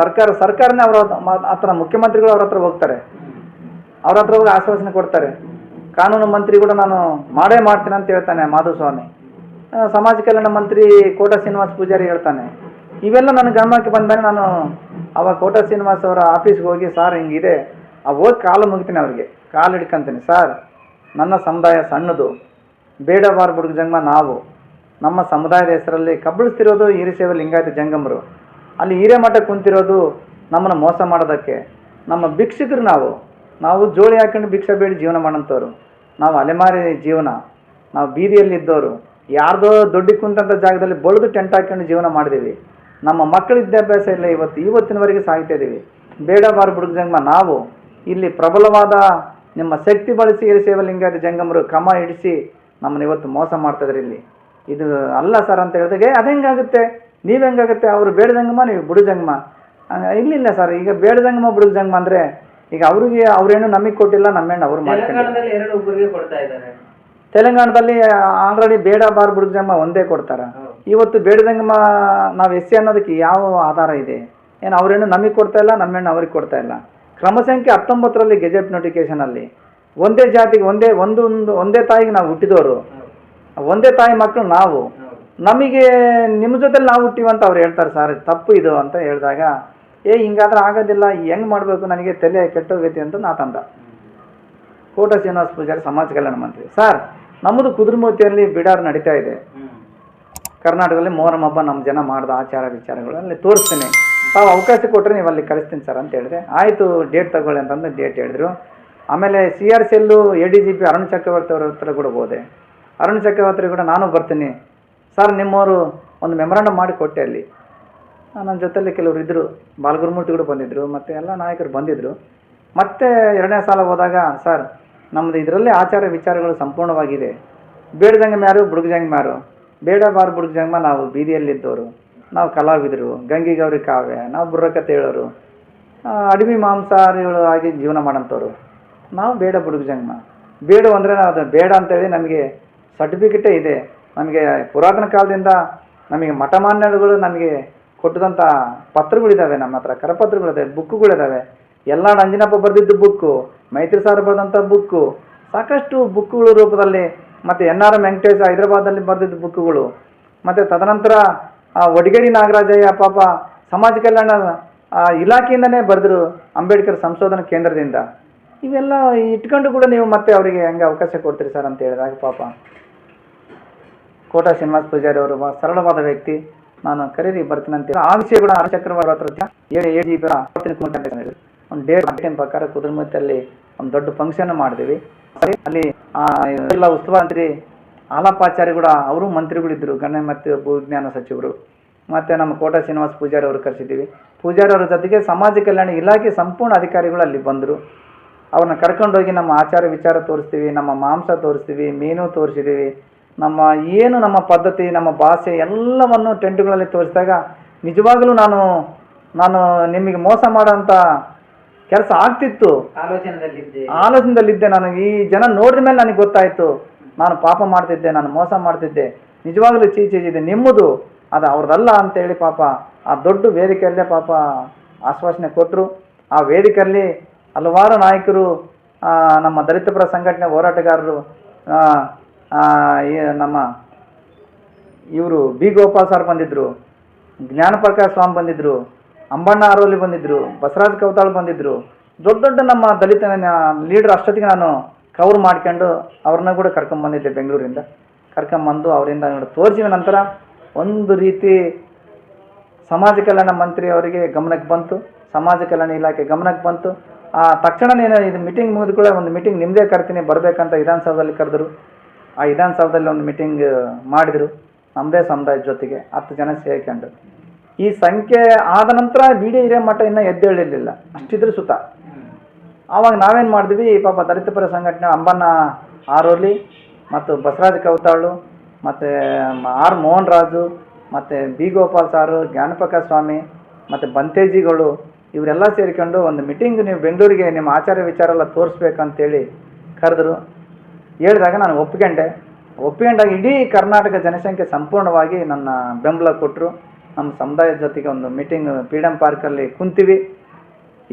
ಸರ್ಕಾರ, ಸರ್ಕಾರನೇ ಅವರ ಹತ್ರ ಮುಖ್ಯಮಂತ್ರಿಗಳು ಅವ್ರ ಹತ್ರ ಹೋಗ್ತಾರೆ. ಅವ್ರ ಹತ್ರ ಹೋಗಿ ಆಶ್ವಾಸನೆ ಕೊಡ್ತಾರೆ. ಕಾನೂನು ಮಂತ್ರಿ ಕೂಡ ನಾನು ಮಾಡೇ ಮಾಡ್ತೀನಿ ಅಂತ ಹೇಳ್ತಾನೆ ಮಾಧುಸ್ವಾಮಿ. ಸಮಾಜ ಕಲ್ಯಾಣ ಮಂತ್ರಿ ಕೋಟ ಶ್ರೀನಿವಾಸ್ ಪೂಜಾರಿ ಹೇಳ್ತಾನೆ. ಇವೆಲ್ಲ ನನ್ನ ಗಮನಕ್ಕೆ ಬಂದಾಗ ನಾನು ಅವಾಗ ಕೋಟ ಶ್ರೀನಿವಾಸ್ ಅವರ ಆಫೀಸ್ಗೆ ಹೋಗಿ, ಸಾರ್, ಹಿಂಗಿದೆ. ಆ, ಹೋಗಿ ಕಾಲು ಮುಗಿತೀನಿ ಅವ್ರಿಗೆ. ಕಾಲು ಹಿಡ್ಕೊಂತೀನಿ. ಸರ್, ನನ್ನ ಸಮುದಾಯ ಸಣ್ಣದು. ಬೇಡಬಾರ್ ಬುಡುಗ ಜಂಗಮ ನಾವು. ನಮ್ಮ ಸಮುದಾಯದ ಹೆಸರಲ್ಲಿ ಕಬ್ಬಳಿಸ್ತಿರೋದು ಹಿರಿಸೇವೆ ಲಿಂಗಾಯತ ಜಂಗಮರು. ಅಲ್ಲಿ ಹಿರೇಮಠ ಕುಂತಿರೋದು ನಮ್ಮನ್ನು ಮೋಸ ಮಾಡೋದಕ್ಕೆ. ನಮ್ಮ ಭಿಕ್ಷಿದ್ರು ನಾವು. ನಾವು ಜೋಳಿ ಹಾಕೊಂಡು ಭಿಕ್ಷೆ ಬೇಡಿ ಜೀವನ ಮಾಡೋಂಥವ್ರು ನಾವು ಅಲೆಮಾರಿ ಜೀವನ. ನಾವು ಬೀದಿಯಲ್ಲಿದ್ದವರು ಯಾರ್ದೋ ದೊಡ್ಡ ಕುಂತಂಥ ಜಾಗದಲ್ಲಿ ಬಳಿದು ಟೆಂಟ್ ಹಾಕೊಂಡು ಜೀವನ ಮಾಡಿದ್ದೀವಿ ನಮ್ಮ ಮಕ್ಕಳ ವಿದ್ಯಾಭ್ಯಾಸ ಇಲ್ಲ ಇವತ್ತು. ಇವತ್ತಿನವರೆಗೆ ಸಾಯ್ತಾ ಇದ್ದೀವಿ ಬೇಡ ಬಾರ್ ಬುಡುಗ ಜಂಗಮ. ನಾವು ಇಲ್ಲಿ ಪ್ರಬಲವಾದ ನಿಮ್ಮ ಶಕ್ತಿ ಬಳಸಿ ಸೇವಲಿಂಗಾದ ಜಂಗಮರು ಕ್ರಮ ಹಿಡಿಸಿ ನಮ್ಮನ್ನ ಇವತ್ತು ಮೋಸ ಮಾಡ್ತಿದ್ರು ಇಲ್ಲಿ. ಇದು ಅಲ್ಲ ಸರ್ ಅಂತ ಹೇಳಿದಾಗ ಅದು ಹೆಂಗಾಗುತ್ತೆ? ನೀವು ಹೆಂಗಾಗುತ್ತೆ ಅವರು ಬೇಡ್ದಂಗಮ್ಮ ನೀವು ಬುಡು ಜಂಗಮ ಹಂಗ- ಇಲ್ಲ ಸರ್ ಈಗ ಬೇಡದಂಗಮ್ಮ ಜಂಗಮ ಬುಡು ಅಂದರೆ ಈಗ ಅವ್ರಿಗೆ ಅವ್ರೇನು ನಮಗೆ ಕೊಟ್ಟಿಲ್ಲ ನಮ್ಮೇನು ಅವ್ರು ಮಾಡ್ತಾರೆ. ತೆಲಂಗಾಣದಲ್ಲಿ ಆಲ್ರೆಡಿ ಬೇಡ ಬಾರ್ ಬುಡುಗ ಜಂಗಮ ಒಂದೇ ಕೊಡ್ತಾರ. ಇವತ್ತು ಬೇಡದಂಗಮ್ಮ ನಾವು ಎಸ್ ಸಿ ಅನ್ನೋದಕ್ಕೆ ಯಾವ ಆಧಾರ ಇದೆ? ಏನು ಅವ್ರೇನು ನಮಗೆ ಕೊಡ್ತಾ ಇಲ್ಲ ನಮ್ಮೇನು ಅವ್ರಿಗೆ ಕೊಡ್ತಾ ಇಲ್ಲ? ಕ್ರಮ ಸಂಖ್ಯೆ ಹತ್ತೊಂಬತ್ತರಲ್ಲಿ ಗೆಜೆಟ್ ನೋಟಿಫಿಕೇಶನಲ್ಲಿ ಒಂದೇ ಜಾತಿಗೆ ಒಂದೇ ಒಂದು ಒಂದು ತಾಯಿಗೆ ನಾವು ಹುಟ್ಟಿದವರು. ಒಂದೇ ತಾಯಿ ಮಕ್ಕಳು ನಾವು. ನಮಗೆ ನಿಮ್ಮ ಜೊತೆಲಿ ನಾವು ಹುಟ್ಟಿವಂತ ಅವ್ರು ಹೇಳ್ತಾರೆ ಸರ್ ತಪ್ಪು ಇದು ಅಂತ ಹೇಳಿದಾಗ, ಏ, ಹಿಂಗಾದ್ರೆ ಆಗೋದಿಲ್ಲ ಹೆಂಗ್ ಮಾಡಬೇಕು? ನನಗೆ ತಲೆ ಕೆಟ್ಟೋಗೈತಿ ಅಂತ ನಾ ತಂದ. ಕೋಟ ಶ್ರೀನಿವಾಸ ಪೂಜಾರಿ, ಸಮಾಜ ಕಲ್ಯಾಣ ಮಂತ್ರಿ. ಸರ್, ನಮ್ಮದು ಕುದುರೆಮೂರ್ತಿಯಲ್ಲಿ ಬಿಡಾರ್ ನಡೀತಾ ಇದೆ. ಕರ್ನಾಟಕದಲ್ಲಿ ಮೊಹರಂ ಹಬ್ಬ ನಮ್ಮ ಜನ ಮಾಡಿದ ಆಚಾರ ವಿಚಾರಗಳು ಅಲ್ಲಿ ತೋರಿಸ್ತೀನಿ. ತಾವು ಅವಕಾಶ ಕೊಟ್ಟರೆ ನೀವು ಅಲ್ಲಿ ಕಳಿಸ್ತೀನಿ ಸರ್ ಅಂತ ಹೇಳಿದೆ. ಆಯಿತು, ಡೇಟ್ ತಗೊಳ್ಳಿ ಅಂತಂದು ಡೇಟ್ ಹೇಳಿದ್ರು. ಆಮೇಲೆ ಸಿ ಆರ್ ಸಿ ಎಲ್ಲು A D G P Arun Chakravarthy ಅವರ ಹತ್ರ ಕೂಡ ಹೋದೆ. ಅರುಣ್ ಚಕ್ರವರ್ತಿ ಕೂಡ ನಾನು ಬರ್ತೀನಿ. ಸರ್ ನಿಮ್ಮವರು ಒಂದು ಮೆಮೊರಾಂಡಮ್ ಮಾಡಿ ಕೊಟ್ಟೆ ಅಲ್ಲಿ. ನನ್ನ ಜೊತೆಯಲ್ಲಿ ಕೆಲವರು ಇದ್ದರು ಬಾಲಗುರುಮೂರ್ತಿ ಕೂಡ ಬಂದಿದ್ದರು ಮತ್ತು ಎಲ್ಲ ನಾಯಕರು ಬಂದಿದ್ದರು ಮತ್ತೆ ಎರಡನೇ ಸಾಲ ಹೋದಾಗ ಸರ್ ನಮ್ಮದು ಇದರಲ್ಲೇ ಆಚಾರ ವಿಚಾರಗಳು ಸಂಪೂರ್ಣವಾಗಿದೆ. ಬೇಡದಂಗೆ ಮ್ಯಾರು ಬುಡುಗಜಂಗಮ ಮ್ಯಾರು. ಬೇಡ ಬಾರ್ ಬುಡುಗಜಂಗಮ, ನಾವು ಬೀದಿಯಲ್ಲಿದ್ದವರು. ನಾವು ಕಲಾವಿದರು, ಗಂಗಿ ಗೌರಿ ಕಾವ್ಯ, ನಾವು ಬುರ್ರಕತೆ ಹೇಳೋರು ಅಡವಿ ಮಾಂಸಾಹಾರಿಗಳು ಆಗಿ ಜೀವನ ಮಾಡೋಂಥವ್ರು ನಾವು ಬೇಡ ಬುಡುಗಜಂಗಮ. ಬೇಡ ಅಂದರೆ ನಾವು ಅದು ಬೇಡ ಅಂತೇಳಿ ನಮಗೆ ಸರ್ಟಿಫಿಕೇಟೇ ಇದೆ. ನಮಗೆ ಪುರಾತನ ಕಾಲದಿಂದ ನಮಗೆ ಮಠಮಾನ್ಯಗಳು ನಮಗೆ ಕೊಟ್ಟದಂಥ ಪತ್ರಗಳಿದ್ದಾವೆ ನಮ್ಮ ಹತ್ರ ಕರಪತ್ರಗಳಿದ್ದಾವೆ ಬುಕ್ಕುಗಳಿದ್ದಾವೆ ಎಲ್ಲ ನಂಜಿನಪ್ಪ ಬರೆದಿದ್ದು ಬುಕ್ಕು ಮೈತ್ರಿ ಸಾರ್ ಬರೆದಂಥ ಬುಕ್ಕು ಸಾಕಷ್ಟು ಬುಕ್ಕುಗಳ ರೂಪದಲ್ಲಿ ಮತ್ತು ಎನ್ ಆರ್ ಎಂ ವೆಂಕಟೇಶ್ ಹೈದರಾಬಾದಲ್ಲಿ ಬರೆದಿದ್ದ ಬುಕ್ಕುಗಳು. ಮತ್ತು ತದನಂತರ ಆ, ವಡಗೇರಿ ನಾಗರಾಜಯ್ಯ ಪಾಪ ಸಮಾಜ ಕಲ್ಯಾಣ ಇಲಾಖೆಯಿಂದನೇ ಬರೆದರು ಅಂಬೇಡ್ಕರ್ ಸಂಶೋಧನಾ ಕೇಂದ್ರದಿಂದ. ಇವೆಲ್ಲ ಇಟ್ಕೊಂಡು ಕೂಡ ನೀವು ಮತ್ತೆ ಅವರಿಗೆ ಹೆಂಗೆ ಅವಕಾಶ ಕೊಡ್ತೀರಿ ಸರ್ ಅಂತ ಹೇಳಿದಾಗ ಪಾಪ. ಕೋಟ ಶ್ರೀನಿವಾಸ ಪೂಜಾರಿ ಅವರು ಸರಳವಾದ ವ್ಯಕ್ತಿ. ನಾನು ಕರೀರಿ ಬರ್ತೀನಿ ಅಂತ ಆ ವಿಷಯ ಕೂಡ ಆರ್ ಚಕ್ರವಾರ ಏಳು ಏಳು ಒಂದು ಡೇಟ್ ಪ್ರಕಾರ ಕುದುರೆಮುತ್ತಿಯಲ್ಲಿ ಒಂದು ದೊಡ್ಡ ಫಂಕ್ಷನ್ ಮಾಡಿದ್ವಿ. ಅಲ್ಲಿ ಎಲ್ಲ ಉಸ್ತುವಾರಿ ಆಲಾಪಾಚಾರಿ ಕೂಡ ಅವರು ಮಂತ್ರಿಗಳಿದ್ದರು ಗಣ್ಯ ಮತ್ತು ಭೂವಿಜ್ಞಾನ ಸಚಿವರು. ಮತ್ತು ನಮ್ಮ ಕೋಟ ಶ್ರೀನಿವಾಸ ಪೂಜಾರಿ ಅವರು ಕರೆಸಿದ್ದೀವಿ. ಪೂಜಾರಿ ಅವರ ಜೊತೆಗೆ ಸಮಾಜ ಕಲ್ಯಾಣ ಇಲಾಖೆ ಸಂಪೂರ್ಣ ಅಧಿಕಾರಿಗಳು ಅಲ್ಲಿ ಬಂದರು. ಅವ್ರನ್ನ ಕರ್ಕೊಂಡೋಗಿ ನಮ್ಮ ಆಚಾರ ವಿಚಾರ ತೋರಿಸ್ತೀವಿ. ನಮ್ಮ ಮಾಂಸ ತೋರಿಸ್ತೀವಿ. ಮೀನು ತೋರಿಸಿದ್ದೀವಿ. ನಮ್ಮ ಏನು ನಮ್ಮ ಪದ್ಧತಿ ನಮ್ಮ ಭಾಷೆ ಎಲ್ಲವನ್ನು ಟೆಂಟ್ಗಳಲ್ಲಿ ತೋರಿಸಿದಾಗ ನಿಜವಾಗಲೂ ನಾನು ನಾನು ನಿಮಗೆ ಮೋಸ ಮಾಡೋಂಥ ಕೆಲಸ ಆಗ್ತಿತ್ತು. ಆಲೋಚನೆದಲ್ಲಿದ್ದೆ ನಾನು. ನನಗೆ ಈ ಜನ ನೋಡಿದ ಮೇಲೆ ನನಗೆ ಗೊತ್ತಾಯಿತು. ನಾನು ಪಾಪ ಮಾಡ್ತಿದ್ದೆ ನಾನು ಮೋಸ ಮಾಡ್ತಿದ್ದೆ. ನಿಜವಾಗಲೂ ಚೀಚಿದೆ ನಿಮ್ಮದು. ಅದು ಅವ್ರದ್ದಲ್ಲ ಅಂತೇಳಿ ಪಾಪ ಆ ದೊಡ್ಡ ವೇದಿಕೆಯಲ್ಲೇ ಪಾಪ ಆಶ್ವಾಸನೆ ಕೊಟ್ಟರು ಆ ವೇದಿಕೆಯಲ್ಲಿ ಹಲವಾರು ನಾಯಕರು ನಮ್ಮ ದಲಿತ ಪರ ಸಂಘಟನೆ ಹೋರಾಟಗಾರರು ನಮ್ಮ ಇವರು ಬಿ ಗೋಪಾಲ್ ಸರ್ ಬಂದಿದ್ದರು ಜ್ಞಾನಪ್ರಕಾಶ್ ಸ್ವಾಮಿ ಬಂದಿದ್ದರು ಅಂಬಣ್ಣ ಆರೋಲಿ ಬಂದಿದ್ದರು ಬಸರಾಜ್ ಕವತಾಳ್ ಬಂದಿದ್ದರು ದೊಡ್ಡ ದೊಡ್ಡ ನಮ್ಮ ದಲಿತ ಲೀಡರ್ ಅಷ್ಟೊತ್ತಿಗೆ ನಾನು ಕವರ್ ಮಾಡ್ಕೊಂಡು ಅವ್ರನ್ನ ಕೂಡ ಕರ್ಕೊಂಬಂದಿದ್ದೆ ಬೆಂಗಳೂರಿಂದ. ಕರ್ಕೊಂಬಂದು ಅವರಿಂದ ತೋರಿಸಿದ ನಂತರ ಒಂದು ರೀತಿ ಸಮಾಜ ಕಲ್ಯಾಣ ಮಂತ್ರಿ ಅವರಿಗೆ ಗಮನಕ್ಕೆ ಬಂತು. ಸಮಾಜ ಕಲ್ಯಾಣ ಇಲಾಖೆ ಗಮನಕ್ಕೆ ಬಂತು. ಆ ತಕ್ಷಣ ನೀನು ಇದು ಮೀಟಿಂಗ್ ಮುಗಿದ ಕೂಡ ಒಂದು ಮೀಟಿಂಗ್ ನಿಮ್ಮದೇ ಕರ್ತೀನಿ, ಬರಬೇಕಂತ ವಿಧಾನಸೌಧದಲ್ಲಿ ಕರೆದ್ರು. ಆ ವಿಧಾನಸೌಧದಲ್ಲಿ ಒಂದು ಮೀಟಿಂಗ್ ಮಾಡಿದರು. ನಮ್ಮದೇ ಸಮುದಾಯದ ಜೊತೆಗೆ ಹತ್ತು ಜನ ಸೇರ್ಕೊಂಡು. ಈ ಸಂಖ್ಯೆ ಆದ ನಂತರ ಬಿ ಡಿ ಹಿರೇಮಠ ಇನ್ನೂ ಎದ್ದೇಳಿರಲಿಲ್ಲ ಅಷ್ಟಿದ್ರು ಸುತ. ಆವಾಗ ನಾವೇನು ಮಾಡಿದ್ವಿ, ಪಾಪ ದಲಿತ ಪರ ಸಂಘಟನೆ ಅಂಬಣ್ಣ ಆರೋಲಿ ಮತ್ತು ಬಸವರಾಜ ಕೌತಾಳು, ಮತ್ತು ಆರ್ ಮೋಹನ್ ರಾಜು ಮತ್ತು ಬಿ ಗೋಪಾಲ್ ಸಾರು, ಜ್ಞಾನಪ್ರಕಾಶ್ ಸ್ವಾಮಿ, ಮತ್ತು ಬಂತೇಜಿಗಳು, ಇವರೆಲ್ಲ ಸೇರಿಕೊಂಡು ಒಂದು ಮೀಟಿಂಗ್ ನೀವು ಬೆಂಗಳೂರಿಗೆ ನಿಮ್ಮ ಆಚಾರ ವಿಚಾರ ಎಲ್ಲ ತೋರಿಸ್ಬೇಕಂತೇಳಿ ಕರೆದ್ರು. ಹೇಳಿದಾಗ ನಾನು ಒಪ್ಕೊಂಡೆ ಒಪ್ಕೊಂಡಾಗ ಇಡೀ ಕರ್ನಾಟಕ ಜನಸಂಖ್ಯೆ ಸಂಪೂರ್ಣವಾಗಿ ನನ್ನ ಬೆಂಬಲ ಕೊಟ್ಟರು ನಮ್ಮ ಸಮುದಾಯದ ಜೊತೆಗೆ ಒಂದು ಮೀಟಿಂಗ್ ಫ್ರೀಡಮ್ ಪಾರ್ಕಲ್ಲಿ ಕುಂತೀವಿ.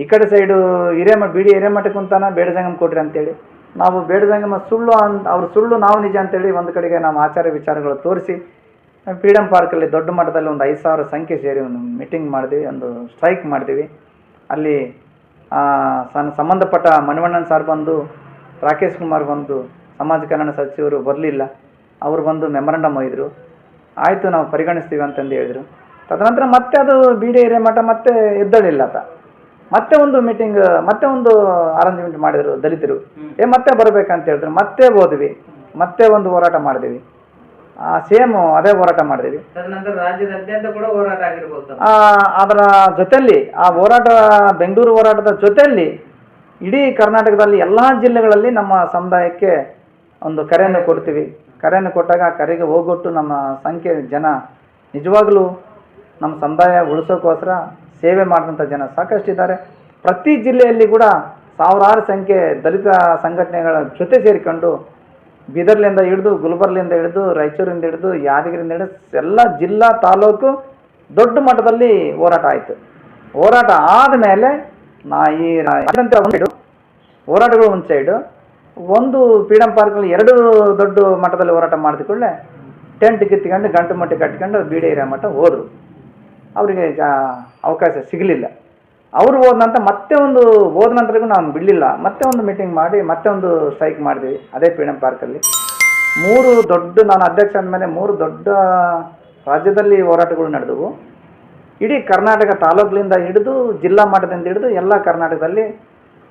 ಈ ಕಡೆ ಸೈಡು ಹಿರೇಮಠ ಬಿಡಿ ಹಿರೇಮಠ ಕುಂತಾನ, ಬೇಡ ಸಂಗಮ ಕೊಡ್ರಿ ಅಂತೇಳಿ. ನಾವು ಬೇಡ ಸಂಗಮ ಸುಳ್ಳು ಅಂತ ಅವ್ರು ಸುಳ್ಳು ನಾವು ನಿಜ ಅಂತೇಳಿ ಒಂದು ಕಡೆಗೆ ನಮ್ಮ ಆಚಾರ ವಿಚಾರಗಳು ತೋರಿಸಿ ಫ್ರೀಡಮ್ ಪಾರ್ಕಲ್ಲಿ ದೊಡ್ಡ ಮಟ್ಟದಲ್ಲಿ ಒಂದು ಐದು ಸಾವಿರ ಸಂಖ್ಯೆ ಸೇರಿ ಒಂದು ಮೀಟಿಂಗ್ ಮಾಡಿದ್ವಿ, ಒಂದು ಸ್ಟ್ರೈಕ್ ಮಾಡಿದ್ವಿ. ಅಲ್ಲಿ ಸಣ್ಣ ಸಂಬಂಧಪಟ್ಟ ಮಣಿವಣ್ಣನ್ ಸಾರ್ ಬಂದು, ರಾಕೇಶ್ ಕುಮಾರ್ ಬಂದು ಸಮಾಜ ಕಲ್ಯಾಣ ಸಚಿವರು ಬರಲಿಲ್ಲ. ಅವರು ಬಂದು ಮೆಮೊರಂಡಮ್ ಒಯ್ದರು. ಆಯಿತು ನಾವು ಪರಿಗಣಿಸ್ತೀವಿ ಅಂತಂದು ಹೇಳಿದರು. ತದನಂತರ ಮತ್ತೆ ಅದು ಬಿ ಡಿ ಹಿರೇಮಠ ಮತ್ತೆ ಎದ್ದಳಿಲ್ಲ ಅಂತ ಮತ್ತೆ ಒಂದು ಮೀಟಿಂಗ್ ಮತ್ತೆ ಒಂದು ಅರೇಂಜ್ಮೆಂಟ್ ಮಾಡಿದರು ದಲಿತರು. ಏ ಮತ್ತೆ ಬರಬೇಕಂತ ಹೇಳಿದ್ರು. ಮತ್ತೆ ಹೋದ್ವಿ. ಮತ್ತೆ ಒಂದು ಹೋರಾಟ ಮಾಡಿದ್ವಿ. ಸೇಮ್ ಅದೇ ಹೋರಾಟ ಮಾಡಿದ್ವಿ. ತದನಂತರ ರಾಜ್ಯದಾದ್ಯಂತ ಕೂಡ ಹೋರಾಟ ಆಗಿರ್ಬೋದು. ಆ, ಅದರ ಜೊತೆಯಲ್ಲಿ ಆ ಹೋರಾಟ ಬೆಂಗಳೂರು ಹೋರಾಟದ ಜೊತೆಯಲ್ಲಿ ಇಡೀ ಕರ್ನಾಟಕದಲ್ಲಿ ಎಲ್ಲ ಜಿಲ್ಲೆಗಳಲ್ಲಿ ನಮ್ಮ ಸಮುದಾಯಕ್ಕೆ ಒಂದು ಕರೆಯನ್ನು ಕೊಡ್ತೀವಿ. ಕರೆಯನ್ನು ಕೊಟ್ಟಾಗ ಆ ಕರೆಗೆ ಹೋಗೊಟ್ಟು ನಮ್ಮ ಸಂಖ್ಯೆ ಜನ ನಿಜವಾಗಲೂ ನಮ್ಮ ಸಮುದಾಯ ಉಳಿಸೋಕ್ಕೋಸ್ಕರ ಸೇವೆ ಮಾಡಿದಂಥ ಜನ ಸಾಕಷ್ಟು ಇದ್ದಾರೆ. ಪ್ರತಿ ಜಿಲ್ಲೆಯಲ್ಲಿ ಕೂಡ ಸಾವಿರಾರು ಸಂಖ್ಯೆ ದಲಿತ ಸಂಘಟನೆಗಳ ಜೊತೆ ಸೇರಿಕೊಂಡು ಬೀದರ್ಲಿಂದ ಹಿಡಿದು ಗುಲ್ಬರ್ಲಿಂದ ಹಿಡಿದು ರಾಯಚೂರಿಂದ ಹಿಡಿದು ಯಾದಗಿರಿಂದ ಹಿಡಿದು ಎಲ್ಲ ಜಿಲ್ಲಾ ತಾಲೂಕು ದೊಡ್ಡ ಮಟ್ಟದಲ್ಲಿ ಹೋರಾಟ ಆಯಿತು. ಹೋರಾಟ ಆದಮೇಲೆ ನಾ ಈ ಹೋರಾಟಗಳು ಒಂದು ಸೈಡು ಒಂದು ಫ್ರೀಡಮ್ ಪಾರ್ಕ್ನಲ್ಲಿ ಎರಡು ದೊಡ್ಡ ಮಟ್ಟದಲ್ಲಿ ಹೋರಾಟ ಮಾಡಿದ ಕೂಡಲೇ ಟೆಂಟ್ ಕಿತ್ಕೊಂಡು, ಗಂಟು ಮಟ್ಟಿ ಕಟ್ಕೊಂಡು ಬೀಡಿ ಹಿರಿಯ ಮಟ್ಟ ಹೋದರು. ಅವರಿಗೆ ಅವಕಾಶ ಸಿಗಲಿಲ್ಲ. ಅವರು ಹೋದ ನಂತರ ಮತ್ತೆ ಒಂದು, ಹೋದ ನಂತರಗೂ ನಾನು ಬಿಡಲಿಲ್ಲ. ಮತ್ತೆ ಒಂದು ಮೀಟಿಂಗ್ ಮಾಡಿ, ಮತ್ತೆ ಒಂದು ಸ್ಟ್ರೈಕ್ ಮಾಡಿದ್ವಿ, ಅದೇ ಫ್ರೀಡಮ್ ಪಾರ್ಕಲ್ಲಿ ಮೂರು ದೊಡ್ಡ, ನಾನು ಅಧ್ಯಕ್ಷ ಅಂದಮೇಲೆ ಮೂರು ದೊಡ್ಡ ರಾಜ್ಯದಲ್ಲಿ ಹೋರಾಟಗಳು ನಡೆದವು. ಇಡೀ ಕರ್ನಾಟಕ ತಾಲೂಕಿನಿಂದ ಹಿಡಿದು, ಜಿಲ್ಲಾ ಮಟ್ಟದಿಂದ ಹಿಡಿದು, ಎಲ್ಲ ಕರ್ನಾಟಕದಲ್ಲಿ